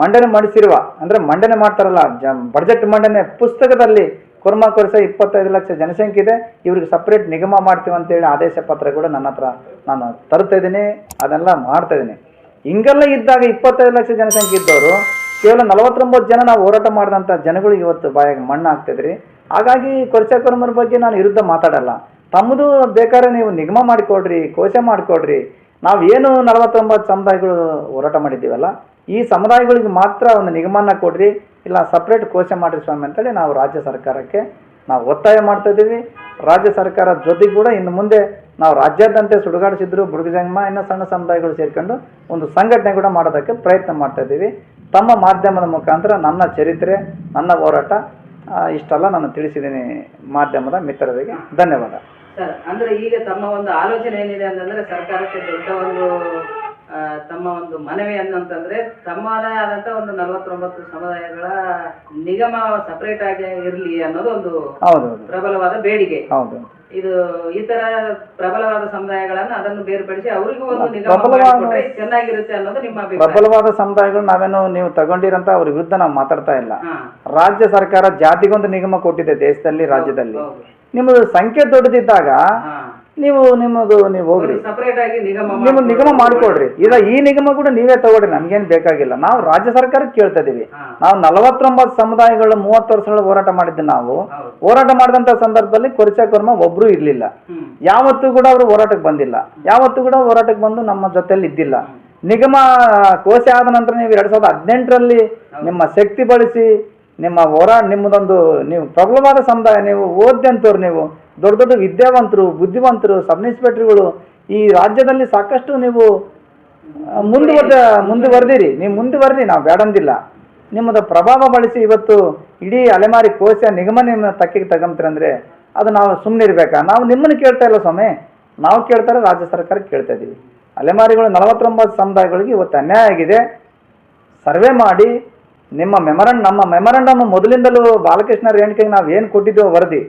ಮಂಡನೆ ಮಾಡಿಸಿರುವ, ಅಂದರೆ ಮಂಡನೆ ಮಾಡ್ತಾರಲ್ಲ, ಜ ಬಡ್ಜೆಟ್ ಮಂಡನೆ ಪುಸ್ತಕದಲ್ಲಿ ಕುರ್ಮ ಕೊರಸ ಇಪ್ಪತ್ತೈದು ಲಕ್ಷ ಜನಸಂಖ್ಯೆ ಇದೆ. ಇವ್ರಿಗೆ ಸಪ್ರೇಟ್ ನಿಗಮ ಮಾಡ್ತೀವಿ ಅಂತೇಳಿ ಆದೇಶ ಪತ್ರ ಕೂಡ ನನ್ನ ಹತ್ರ ನಾನು ತರ್ತಾ ಇದ್ದೀನಿ. ಅದೆಲ್ಲ ಮಾಡ್ತಾ ಇದ್ದೀನಿ. ಹಿಂಗೆಲ್ಲ ಇದ್ದಾಗ ಇಪ್ಪತ್ತೈದು ಲಕ್ಷ ಜನಸಂಖ್ಯೆ ಇದ್ದವರು, ಕೇವಲ ನಲವತ್ತೊಂಬತ್ತು ಜನ ನಾವು ಹೋರಾಟ ಮಾಡಿದಂಥ ಜನಗಳು ಇವತ್ತು ಬಾಯಾಗಿ ಮಣ್ಣು ಆಗ್ತಿದ್ರಿ ಹಾಗಾಗಿ ಕೊರ್ಚ ಕೊರ್ಮರ ಬಗ್ಗೆ ನಾನು ವಿರುದ್ಧ ಮಾತಾಡಲ್ಲ. ತಮ್ಮದು ಬೇಕಾದ್ರೆ ನೀವು ನಿಗಮ ಮಾಡಿಕೊಡ್ರಿ, ಕೋಶ ಮಾಡಿಕೊಡ್ರಿ. ನಾವೇನು ನಲವತ್ತೊಂಬತ್ತು ಸಮುದಾಯಗಳು ಹೋರಾಟ ಮಾಡಿದ್ದೀವಲ್ಲ, ಈ ಸಮುದಾಯಗಳಿಗೆ ಮಾತ್ರ ಒಂದು ನಿಗಮನ ಕೊಡ್ರಿ, ಇಲ್ಲ ಸಪ್ರೇಟ್ ಕೋಶ ಮಾಡಿರಿ ಸ್ವಾಮಿ ಅಂತೇಳಿ ನಾವು ರಾಜ್ಯ ಸರ್ಕಾರಕ್ಕೆ ನಾವು ಒತ್ತಾಯ ಮಾಡ್ತಾ ಇದ್ದೀವಿ. ರಾಜ್ಯ ಸರ್ಕಾರ ಜೊತೆಗೆ ಕೂಡ ಇನ್ನು ಮುಂದೆ ನಾವು ರಾಜ್ಯಾದ್ಯಂತ ಸುಡುಗಾಡಿಸಿದ್ರು ಬುಡುಗಜಂಗಮ ಇನ್ನೂ ಸಣ್ಣ ಸಮುದಾಯಗಳು ಸೇರಿಕೊಂಡು ಒಂದು ಸಂಘಟನೆ ಕೂಡ ಮಾಡೋದಕ್ಕೆ ಪ್ರಯತ್ನ ಮಾಡ್ತಾ ಇದ್ದೀವಿ. ತಮ್ಮ ಮಾಧ್ಯಮದ ಮುಖಾಂತರ ನನ್ನ ಚರಿತ್ರೆ, ನನ್ನ ಹೋರಾಟ ಇಷ್ಟೆಲ್ಲ ನಾನು ತಿಳಿಸಿದ್ದೀನಿ ಮಾಧ್ಯಮದ ಮಿತ್ರರಿಗೆ. ಧನ್ಯವಾದ. ಸರ್ ಅಂದ್ರೆ ಈಗ ತಮ್ಮ ಒಂದು ಆಲೋಚನೆ ಏನಿದೆ ಅಂತಂದ್ರೆ ಸರ್ಕಾರಕ್ಕೆ ದೊಡ್ಡ ಒಂದು ತಮ್ಮ ಒಂದು ಮನವಿ ಅಂತಂದ್ರೆ ತಮ್ಮದೇ ಆದಂತ ಒಂದು ನಲವತ್ತೊಂಬತ್ತು ಸಮುದಾಯಗಳ ನಿಗಮ ಸಪರೇಟ್ ಆಗಿ ಇರಲಿ ಅನ್ನೋದು ಒಂದು ಪ್ರಬಲವಾದ ಬೇಡಿಕೆ. ಹೌದು. ಇದು ಈ ತರ ಪ್ರಬಲವಾದ ಸಮುದಾಯಗಳನ್ನ ಅದನ್ನು ಬೇರ್ಪಡಿಸಿ ಅವರಿಗೂ ಒಂದು ನಿಗಮ ಚೆನ್ನಾಗಿರುತ್ತೆ ಅನ್ನೋದು ನಿಮ್ಮ ಪ್ರಬಲವಾದ ಸಮುದಾಯಗಳು ನಾವೇನು ನೀವು ತಗೊಂಡಿರಂತ ಅವ್ರ ವಿರುದ್ಧ ನಾವು ಮಾತಾಡ್ತಾ ಇಲ್ಲ. ರಾಜ್ಯ ಸರ್ಕಾರ ಜಾತಿಗೊಂದು ನಿಗಮ ಕೊಟ್ಟಿದೆ ದೇಶದಲ್ಲಿ ರಾಜ್ಯದಲ್ಲಿ. ನಿಮ್ಮದು ಸಂಖ್ಯೆ ದೊಡ್ಡದಿದ್ದಾಗ ನೀವು ನಿಮ್ಮದು ನೀವು ಹೋಗ್ರಿ. ನಿಗಮ ನಿಮ್ಮ ನಿಗಮ ಮಾಡ್ಕೊಡ್ರಿ. ಈಗ ಈ ನಿಗಮ ಕೂಡ ನೀವೇ ತಗೊಳ್ರಿ ನಮ್ಗೇನು ಬೇಕಾಗಿಲ್ಲ. ನಾವು ರಾಜ್ಯ ಸರ್ಕಾರಕ್ಕೆ ಕೇಳ್ತಾ ಇದೀವಿ. ನಾವು ನಲವತ್ತೊಂಬತ್ತು ಸಮುದಾಯಗಳು ಮೂವತ್ತು ವರ್ಷಗಳ ಹೋರಾಟ ಮಾಡಿದ್ದೆ ನಾವು. ಹೋರಾಟ ಮಾಡಿದಂತ ಸಂದರ್ಭದಲ್ಲಿ ಕೊರಚ ಕರ್ಮ ಒಬ್ರು ಇರ್ಲಿಲ್ಲ. ಯಾವತ್ತೂ ಕೂಡ ಅವರು ಹೋರಾಟಕ್ಕೆ ಬಂದಿಲ್ಲ. ಯಾವತ್ತೂ ಕೂಡ ಹೋರಾಟಕ್ಕೆ ಬಂದು ನಮ್ಮ ಜೊತೆಯಲ್ಲಿ ಇದ್ದಿಲ್ಲ. ನಿಗಮ ಕೋಶ ಆದ ನಂತರ ನೀವು ಎರಡ್ ಸಾವಿರದ ಹದಿನೆಂಟರಲ್ಲಿ ನಿಮ್ಮ ಶಕ್ತಿ ಬಳಸಿ ನಿಮ್ಮ ಹೋರಾಟ ನಿಮ್ಮದೊಂದು ನೀವು ಪ್ರಬಲವಾದ ಸಮುದಾಯ ನೀವು ಓದ್ಯಂತವ್ರು ನೀವು ದೊಡ್ಡ ದೊಡ್ಡ ವಿದ್ಯಾವಂತರು, ಬುದ್ಧಿವಂತರು ಸಬ್ ಇನ್ಸ್ಪೆಕ್ಟರ್ಗಳು ಈ ರಾಜ್ಯದಲ್ಲಿ ಸಾಕಷ್ಟು ನೀವು ಮುಂದುವರೆದ ಮುಂದುವರೆದಿರಿ ನೀವು ಮುಂದುವರೆದಿ ನಾವು ಬೇಡಂದಿಲ್ಲ ನಿಮ್ಮದು ಪ್ರಭಾವ ಬಳಸಿ ಇವತ್ತು ಇಡೀ ಅಲೆಮಾರಿ ಕೋಶ ನಿಗಮ ನಿಮ್ಮ ತಕ್ಕಿಗೆ ತಗೊಂತೀರಂದ್ರೆ ಅದು ನಾವು ಸುಮ್ಮನೆ ಇರಬೇಕಾ? ನಾವು ನಿಮ್ಮನ್ನು ಕೇಳ್ತಾ ಇಲ್ಲ ಸ್ವಾಮಿ. ನಾವು ಕೇಳ್ತಾರೆ ರಾಜ್ಯ ಸರ್ಕಾರ ಕೇಳ್ತಾ ಇದ್ದೀವಿ ಅಲೆಮಾರಿಗಳು ನಲವತ್ತೊಂಬತ್ತು ಸಮುದಾಯಗಳಿಗೆ ಇವತ್ತು ಅನ್ಯಾಯ ಆಗಿದೆ. ಸರ್ವೆ ಮಾಡಿ, ನಿಮ್ಮ ಮೆಮರಂಡ್ ನಮ್ಮ ಮೆಮರಂಡಮ್ ಮೊದಲಿಂದಲೂ ಬಾಲಕೃಷ್ಣ ರೇಣುಕೆಗೆ ನಾವು ಏನು ಕೊಟ್ಟಿದ್ದೆವು ವರದಿ.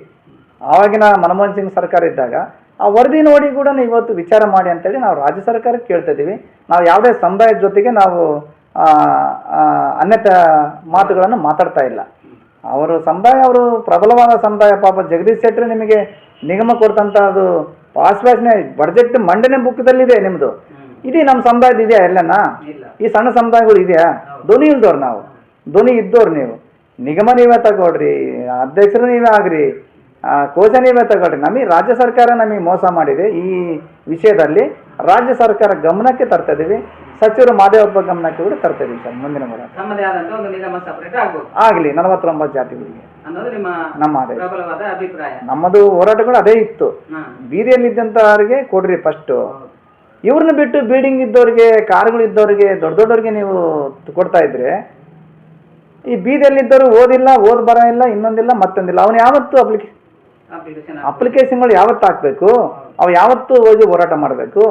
ಆವಾಗಿನ ಮನಮೋಹನ್ ಸಿಂಗ್ ಸರ್ಕಾರ ಇದ್ದಾಗ ಆ ವರದಿ ನೋಡಿ ಕೂಡ ಇವತ್ತು ವಿಚಾರ ಮಾಡಿ ಅಂತೇಳಿ ನಾವು ರಾಜ್ಯ ಸರ್ಕಾರಕ್ಕೆ ಕೇಳ್ತಾ ಇದ್ದೀವಿ. ನಾವು ಯಾವುದೇ ಸಮುದಾಯದ ಜೊತೆಗೆ ನಾವು ಅನ್ಯತ ಮಾತುಗಳನ್ನು ಮಾತಾಡ್ತಾ ಇಲ್ಲ. ಅವರು ಸಮುದಾಯ ಅವರು ಪ್ರಬಲವಾದ ಸಮುದಾಯ ಪಾಪ ಜಗದೀಶ್ ಶೆಟ್ಟರ್ ನಿಮಗೆ ನಿಗಮ ಕೊಡ್ತಂತ ಅದು ಆಶ್ವಾಸನೆ ಬಡ್ಜೆಟ್ ಮಂಡನೆ ಬುಕ್ದಲ್ಲಿದೆ ನಿಮ್ಮದು ಇದೀ ನಮ್ಮ ಸಮುದಾಯದ ಇದೆಯಾ ಎಲ್ಲನ? ಈ ಸಣ್ಣ ಸಮುದಾಯಗಳು ಇದೆಯಾ? ಧ್ವನಿ ಇಲ್ದವ್ರು ನಾವು. ಧ್ವನಿ ಇದ್ದವ್ರು ನೀವು. ನಿಗಮ ನೀವೇ ತಗೊಳ್ರಿ ಅಧ್ಯಕ್ಷರು ನೀವೇ ಆಗ್ರಿ. ನೀವೇ ತಗೊಳ್ರಿ ನಮಗೆ ರಾಜ್ಯ ಸರ್ಕಾರ ನಮಗೆ ಮೋಸ ಮಾಡಿದೆ. ಈ ವಿಷಯದಲ್ಲಿ ರಾಜ್ಯ ಸರ್ಕಾರ ಗಮನಕ್ಕೆ ತರ್ತಾ ಇದೀವಿ. ಸಚಿವರು ಮಾದೇವಪ್ಪ ಗಮನಕ್ಕೆ ಕೂಡ ತರ್ತಾ ಇದೀವಿ ಸರ್ ಮುಂದಿನ ಮೂಲ ಆಗಲಿ ನಲವತ್ತೊಂಬತ್ತು ಜಾತಿಗಳಿಗೆ. ನಿಮ್ಮ ಅದೇ ಅಭಿಪ್ರಾಯ. ನಮ್ಮದು ಹೋರಾಟಗಳು ಅದೇ ಇತ್ತು. ಬೀದಿಯಲ್ಲಿ ಬೀದಿಯಲ್ಲಿದ್ದಂಥವ್ರಿಗೆ ಕೊಡ್ರಿ ಫಸ್ಟು ಇವ್ರನ್ನ ಬಿಟ್ಟು ಬಿಲ್ಡಿಂಗ್ ಇದ್ದವ್ರಿಗೆ ಕಾರ್ಗಳು ಇದ್ದವ್ರಿಗೆ ದೊಡ್ಡ ದೊಡ್ಡವ್ರಿಗೆ ನೀವು ಕೊಡ್ತಾ ಇದ್ರೆ ಈ ಬೀದಿಯಲ್ಲಿದ್ದವರು ಓದಿಲ್ಲ ಓದ್ ಬರ ಇಲ್ಲ ಇನ್ನೊಂದಿಲ್ಲ ಮತ್ತೊಂದಿಲ್ಲ. ಅವನು ಯಾವತ್ತು ಅಪ್ಲಿಕೇ ಅಪ್ಲಿಕೇಶನ್ ಅಪ್ಲಿಕೇಶನ್ಗಳು ಯಾವತ್ತು ಹಾಕಬೇಕು? ಅವು ಯಾವತ್ತು ಹೋಗಿ ಹೋರಾಟ ಮಾಡಬೇಕು?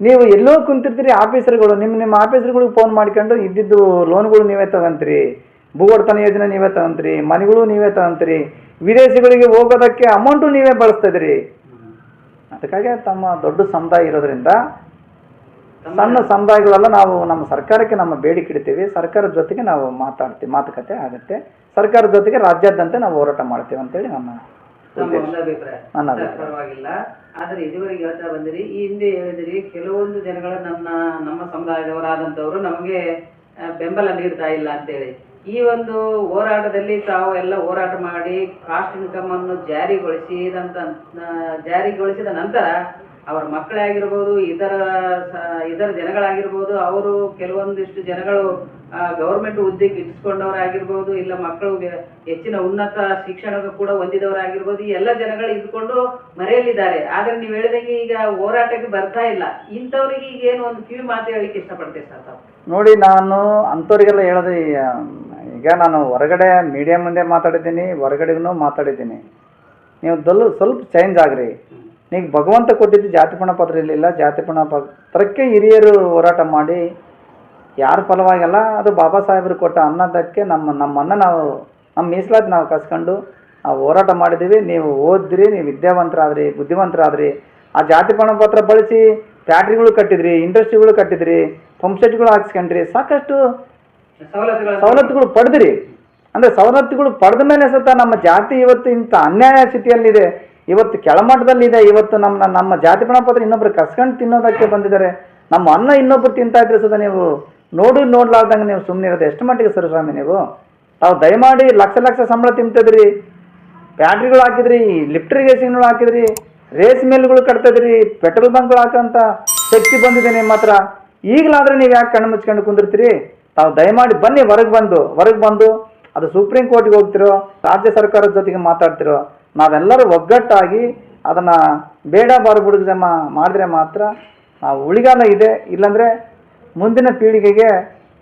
ನೀವು ಎಲ್ಲೋ ಕುಂತಿರ್ತೀರಿ ಆಫೀಸರ್ಗಳು ನಿಮ್ಮ ನಿಮ್ಮ ಆಫೀಸರ್ಗಳಿಗೆ ಫೋನ್ ಮಾಡ್ಕೊಂಡು ಇದ್ದಿದ್ದು ಲೋನ್ಗಳು ನೀವೇ ತಗೊಂತೀರಿ ಭೂವರ್ತನ ಯೋಜನೆ ನೀವೇ ತಗೊಂತೀರಿ ಮನೆಗಳು ನೀವೇ ತಗೊಂತೀರಿ ವಿದೇಶಗಳಿಗೆ ಹೋಗೋದಕ್ಕೆ ಅಮೌಂಟು ನೀವೇ ಬಳಸ್ತಿದ್ರಿ ಅದಕ್ಕಾಗಿ ತಮ್ಮ ದೊಡ್ಡ ಸಮುದಾಯ ಇರೋದ್ರಿಂದ ಸಣ್ಣ ಸಮುದಾಯಗಳೆಲ್ಲ ನಾವು ನಮ್ಮ ಸರ್ಕಾರಕ್ಕೆ ನಮ್ಮ ಬೇಡಿಕೆ ಇಡ್ತೀವಿ. ಸರ್ಕಾರದ ಜೊತೆಗೆ ನಾವು ಮಾತಾಡ್ತೀವಿ ಮಾತುಕತೆ ಆಗುತ್ತೆ. ಸರ್ಕಾರದ ಜೊತೆಗೆ ರಾಜ್ಯಾದ್ಯಂತ ನಾವು ಹೋರಾಟ ಮಾಡ್ತೀವಿ ಅಂತೇಳಿ ನನ್ನ ನನ್ನ ಪರವಾಗಿಲ್ಲ. ಆದ್ರೆ ಇದುವರೆಗೆ ಹೇಳ್ತಾ ಬಂದಿರಿ ಈ ಹಿಂದೆ ಹೇಳಿದಿರಿ ಕೆಲವೊಂದು ಜನಗಳ ನಮ್ಮ ನಮ್ಮ ಸಮುದಾಯದವರಾದಂಥವ್ರು ನಮಗೆ ಬೆಂಬಲ ನೀಡ್ತಾ ಇಲ್ಲ ಅಂತೇಳಿ. ಈ ಒಂದು ಹೋರಾಟದಲ್ಲಿ ತಾವು ಎಲ್ಲ ಹೋರಾಟ ಮಾಡಿ ಕಾಸ್ಟ್ ಇನ್ಕಮ್ ಅನ್ನು ಜಾರಿಗೊಳಿಸಿದಂತ ಜಾರಿಗೊಳಿಸಿದ ನಂತರ ಅವರ ಮಕ್ಕಳೇ ಆಗಿರ್ಬೋದು ಇತರ ಇತರ ಜನಗಳಾಗಿರ್ಬೋದು ಅವರು ಕೆಲವೊಂದಿಷ್ಟು ಜನಗಳು ಗೌರ್ಮೆಂಟ್ ಹುದ್ದೆಗೆ ಇಟ್ಸ್ಕೊಂಡವರಾಗಿರ್ಬೋದು ಇಲ್ಲ ಮಕ್ಕಳು ಹೆಚ್ಚಿನ ಉನ್ನತ ಶಿಕ್ಷಣ ಕೂಡ ಹೊಂದಿದವರಾಗಿರ್ಬೋದು ಈ ಎಲ್ಲ ಜನಗಳು ಇದ್ಕೊಂಡು ಮರೆಯಲ್ಲಿದ್ದಾರೆ. ಆದ್ರೆ ನೀವು ಹೇಳಿದಂಗೆ ಈಗ ಹೋರಾಟಕ್ಕೆ ಬರ್ತಾ ಇಲ್ಲ. ಇಂಥವ್ರಿಗೆ ಈಗ ಏನು ಒಂದು ಕಿವಿ ಮಾತು ಹೇಳಿಕ್ಕೆ ಇಷ್ಟಪಡ್ತೀವಿ ಸರ್ ತಾವು? ನೋಡಿ ನಾನು ಅಂಥವ್ರಿಗೆಲ್ಲ ಹೇಳೋದು ಈಗ ನಾನು ಹೊರಗಡೆ ಮೀಡಿಯಾ ಮುಂದೆ ಮಾತಾಡಿದ್ದೀನಿ ಹೊರಗಡೆಗೂ ಮಾತಾಡಿದ್ದೀನಿ. ನೀವು ದೊಲ್ ಸ್ವಲ್ಪ ಚೇಂಜ್ ಆಗ್ರಿ. ನೀವು ಭಗವಂತ ಕೊಟ್ಟಿದ್ದು ಜಾತಿ ಪತ್ರ ಇರಲಿಲ್ಲ ಜಾತಿ ಪತ್ರಕ್ಕೆ ಹಿರಿಯರು ಹೋರಾಟ ಮಾಡಿ ಯಾರ ಫಲವಾಗಲ್ಲ ಅದು ಬಾಬಾ ಸಾಹೇಬರು ಕೊಟ್ಟ ಅನ್ನೋದಕ್ಕೆ ನಮ್ಮ ನಮ್ಮನ್ನ ನಾವು ನಮ್ಮ ಮೀಸಲಾತಿ ನಾವು ಕಸ್ಕೊಂಡು ನಾವು ಹೋರಾಟ ಮಾಡಿದ್ದೀವಿ. ನೀವು ಓದಿದ್ರಿ ನೀವು ವಿದ್ಯಾವಂತರಾದ್ರಿ ಬುದ್ಧಿವಂತರಾದ್ರಿ. ಆ ಜಾತಿ ಪತ್ರ ಬಳಸಿ ಫ್ಯಾಕ್ಟ್ರಿಗಳು ಕಟ್ಟಿದ್ರಿ ಇಂಡಸ್ಟ್ರಿಗಳು ಕಟ್ಟಿದ್ರಿ ಪಂಪ್ಸೆಟ್ಗಳು ಹಾಕ್ಸ್ಕೊಂಡ್ರಿ ಸಾಕಷ್ಟು ಸವಲತ್ತುಗಳ ಪಡೆದ್ರಿ. ಅಂದರೆ ಸವಲತ್ತುಗಳು ಪಡೆದ ಮೇಲೆ ಸತ ನಮ್ಮ ಜಾತಿ ಇವತ್ತು ಇಂಥ ಅನ್ಯಾಯ ಸ್ಥಿತಿಯಲ್ಲಿದೆ. ಇವತ್ತು ಕೆಳಮಟ್ಟದಲ್ಲಿದೆ. ಇವತ್ತು ನಮ್ಮ ನಮ್ಮ ಜಾತಿ ಪತ್ರ ಇನ್ನೊಬ್ರು ಕಸ್ಕೊಂಡು ತಿನ್ನೋದಕ್ಕೆ ಬಂದಿದ್ದಾರೆ. ನಮ್ಮ ಅನ್ನ ಇನ್ನೊಬ್ರು ತಿಂತಾ ಇದ್ರೆ ಸದ ನೀವು ನೋಡಿ ನೋಡ್ಲಾರ್ದಂಗೆ ನೀವು ಸುಮ್ಮನೆ ಇರೋದು. ಎಷ್ಟು ಮಟ್ಟಿಗೆ ಸರ್ ಸ್ವಾಮಿ ನೀವು? ತಾವು ದಯಮಾಡಿ ಲಕ್ಷ ಲಕ್ಷ ಸಂಬಳ ತಿಂತದ್ರಿ. ಬ್ಯಾಟ್ರಿಗಳು ಹಾಕಿದ್ರಿ, ಲಿಫ್ಟ್ ಇರಿಗೇಷನ್ಗಳು ಹಾಕಿದ್ರಿ, ರೇಸ್ ಮಿಲ್ಗಳು ಕಟ್ತದ್ರಿ, ಪೆಟ್ರೋಲ್ ಬಂಕ್ಗಳು ಹಾಕೋಂಥ ಶಕ್ತಿ ಬಂದಿದೆ ನಿಮ್ಮ ಹತ್ರ. ಈಗಲಾದ್ರೆ ನೀವು ಯಾಕೆ ಕಣ್ಣು ಮುಚ್ಕೊಂಡು ಕುಂದಿರ್ತೀರಿ? ತಾವು ದಯಮಾಡಿ ಬನ್ನಿ, ಹೊರಗೆ ಬಂದು ಹೊರಗೆ ಬಂದು ಅದು ಸುಪ್ರೀಂ ಕೋರ್ಟ್ಗೆ ಹೋಗ್ತಿರೋ, ರಾಜ್ಯ ಸರ್ಕಾರದ ಜೊತೆಗೆ ಮಾತಾಡ್ತಿರೋ, ನಾವೆಲ್ಲರೂ ಒಗ್ಗಟ್ಟಾಗಿ ಅದನ್ನು ಬೇಡ ಬಾರ್ಬಿಡುಗ ಮಾಡಿದ್ರೆ ಮಾತ್ರ ಉಳಿಗಾಲ ಇದೆ. ಇಲ್ಲಾಂದರೆ ಮುಂದಿನ ಪೀಳಿಗೆಗೆ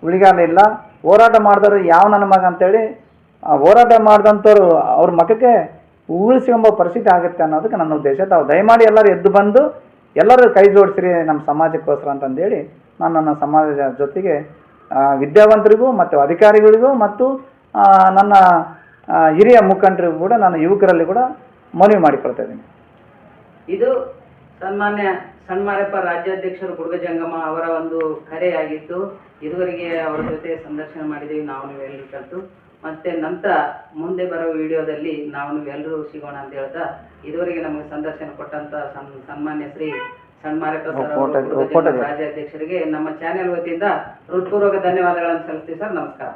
ಉಳಿಗಾಲ ಇಲ್ಲ. ಹೋರಾಟ ಮಾಡಿದವರು ಯಾವ ನನ್ನ ಮಗ ಅಂತೇಳಿ ಹೋರಾಟ ಮಾಡಿದಂಥವ್ರು ಅವ್ರ ಮಗಕ್ಕೆ ಉಳಿಸ್ಕೊಂಬೋ ಪರಿಸ್ಥಿತಿ ಆಗುತ್ತೆ ಅನ್ನೋದಕ್ಕೆ ನನ್ನ ಉದ್ದೇಶ. ತಾವು ದಯಮಾಡಿ ಎಲ್ಲರೂ ಎದ್ದು ಬಂದು ಎಲ್ಲರೂ ಕೈ ಜೋಡಿಸ್ರಿ ನಮ್ಮ ಸಮಾಜಕ್ಕೋಸ್ಕರ ಅಂತಂದೇಳಿ ನಾನು ನನ್ನ ಸಮಾಜದ ಜೊತೆಗೆ ವಿದ್ಯಾವಂತರಿಗೂ ಮತ್ತು ಅಧಿಕಾರಿಗಳಿಗೂ ಮತ್ತು ನನ್ನ ಹಿರಿಯ ಮುಖಂಡರಿಗೂ ಕೂಡ ನಾನು ಯುವಕರಲ್ಲಿ ಕೂಡ ಮನವಿ ಮಾಡಿಕೊಳ್ತಾ ಇದ್ದೀನಿ. ಇದು ಸನ್ಮಾನ್ಯ ಸನ್ಮಾರಪ್ಪ ರಾಜ್ಯಾಧ್ಯಕ್ಷರು ಗುಡುಗ ಜಂಗಮ ಅವರ ಒಂದು ಕರೆಯಾಗಿತ್ತು. ಇದುವರೆಗೆ ಅವರ ಜೊತೆ ಸಂದರ್ಶನ ಮಾಡಿದ್ದೀವಿ ನಾವು ಎಲ್ಲರೂ ಮತ್ತೆ ನಂತರ ಮುಂದೆ ಬರೋ ವಿಡಿಯೋದಲ್ಲಿ ನಾವು ಎಲ್ಲರೂ ಸಿಗೋಣ ಅಂತ ಹೇಳ್ತಾ ಇದುವರೆಗೆ ನಮಗೆ ಸಂದರ್ಶನ ಕೊಟ್ಟಂತ ಸನ್ಮಾನ್ಯ ಶ್ರೀ ಸನ್ಮಾರಪ್ಪ ಸರ್ ರಾಜ್ಯಾಧ್ಯಕ್ಷರಿಗೆ ನಮ್ಮ ಚಾನೆಲ್ ವತಿಯಿಂದ ಹೃತ್ಪೂರ್ವಕ ಧನ್ಯವಾದಗಳನ್ನು ಸಲ್ಲಿಸ್ತೀವಿ ಸರ್. ನಮಸ್ಕಾರ.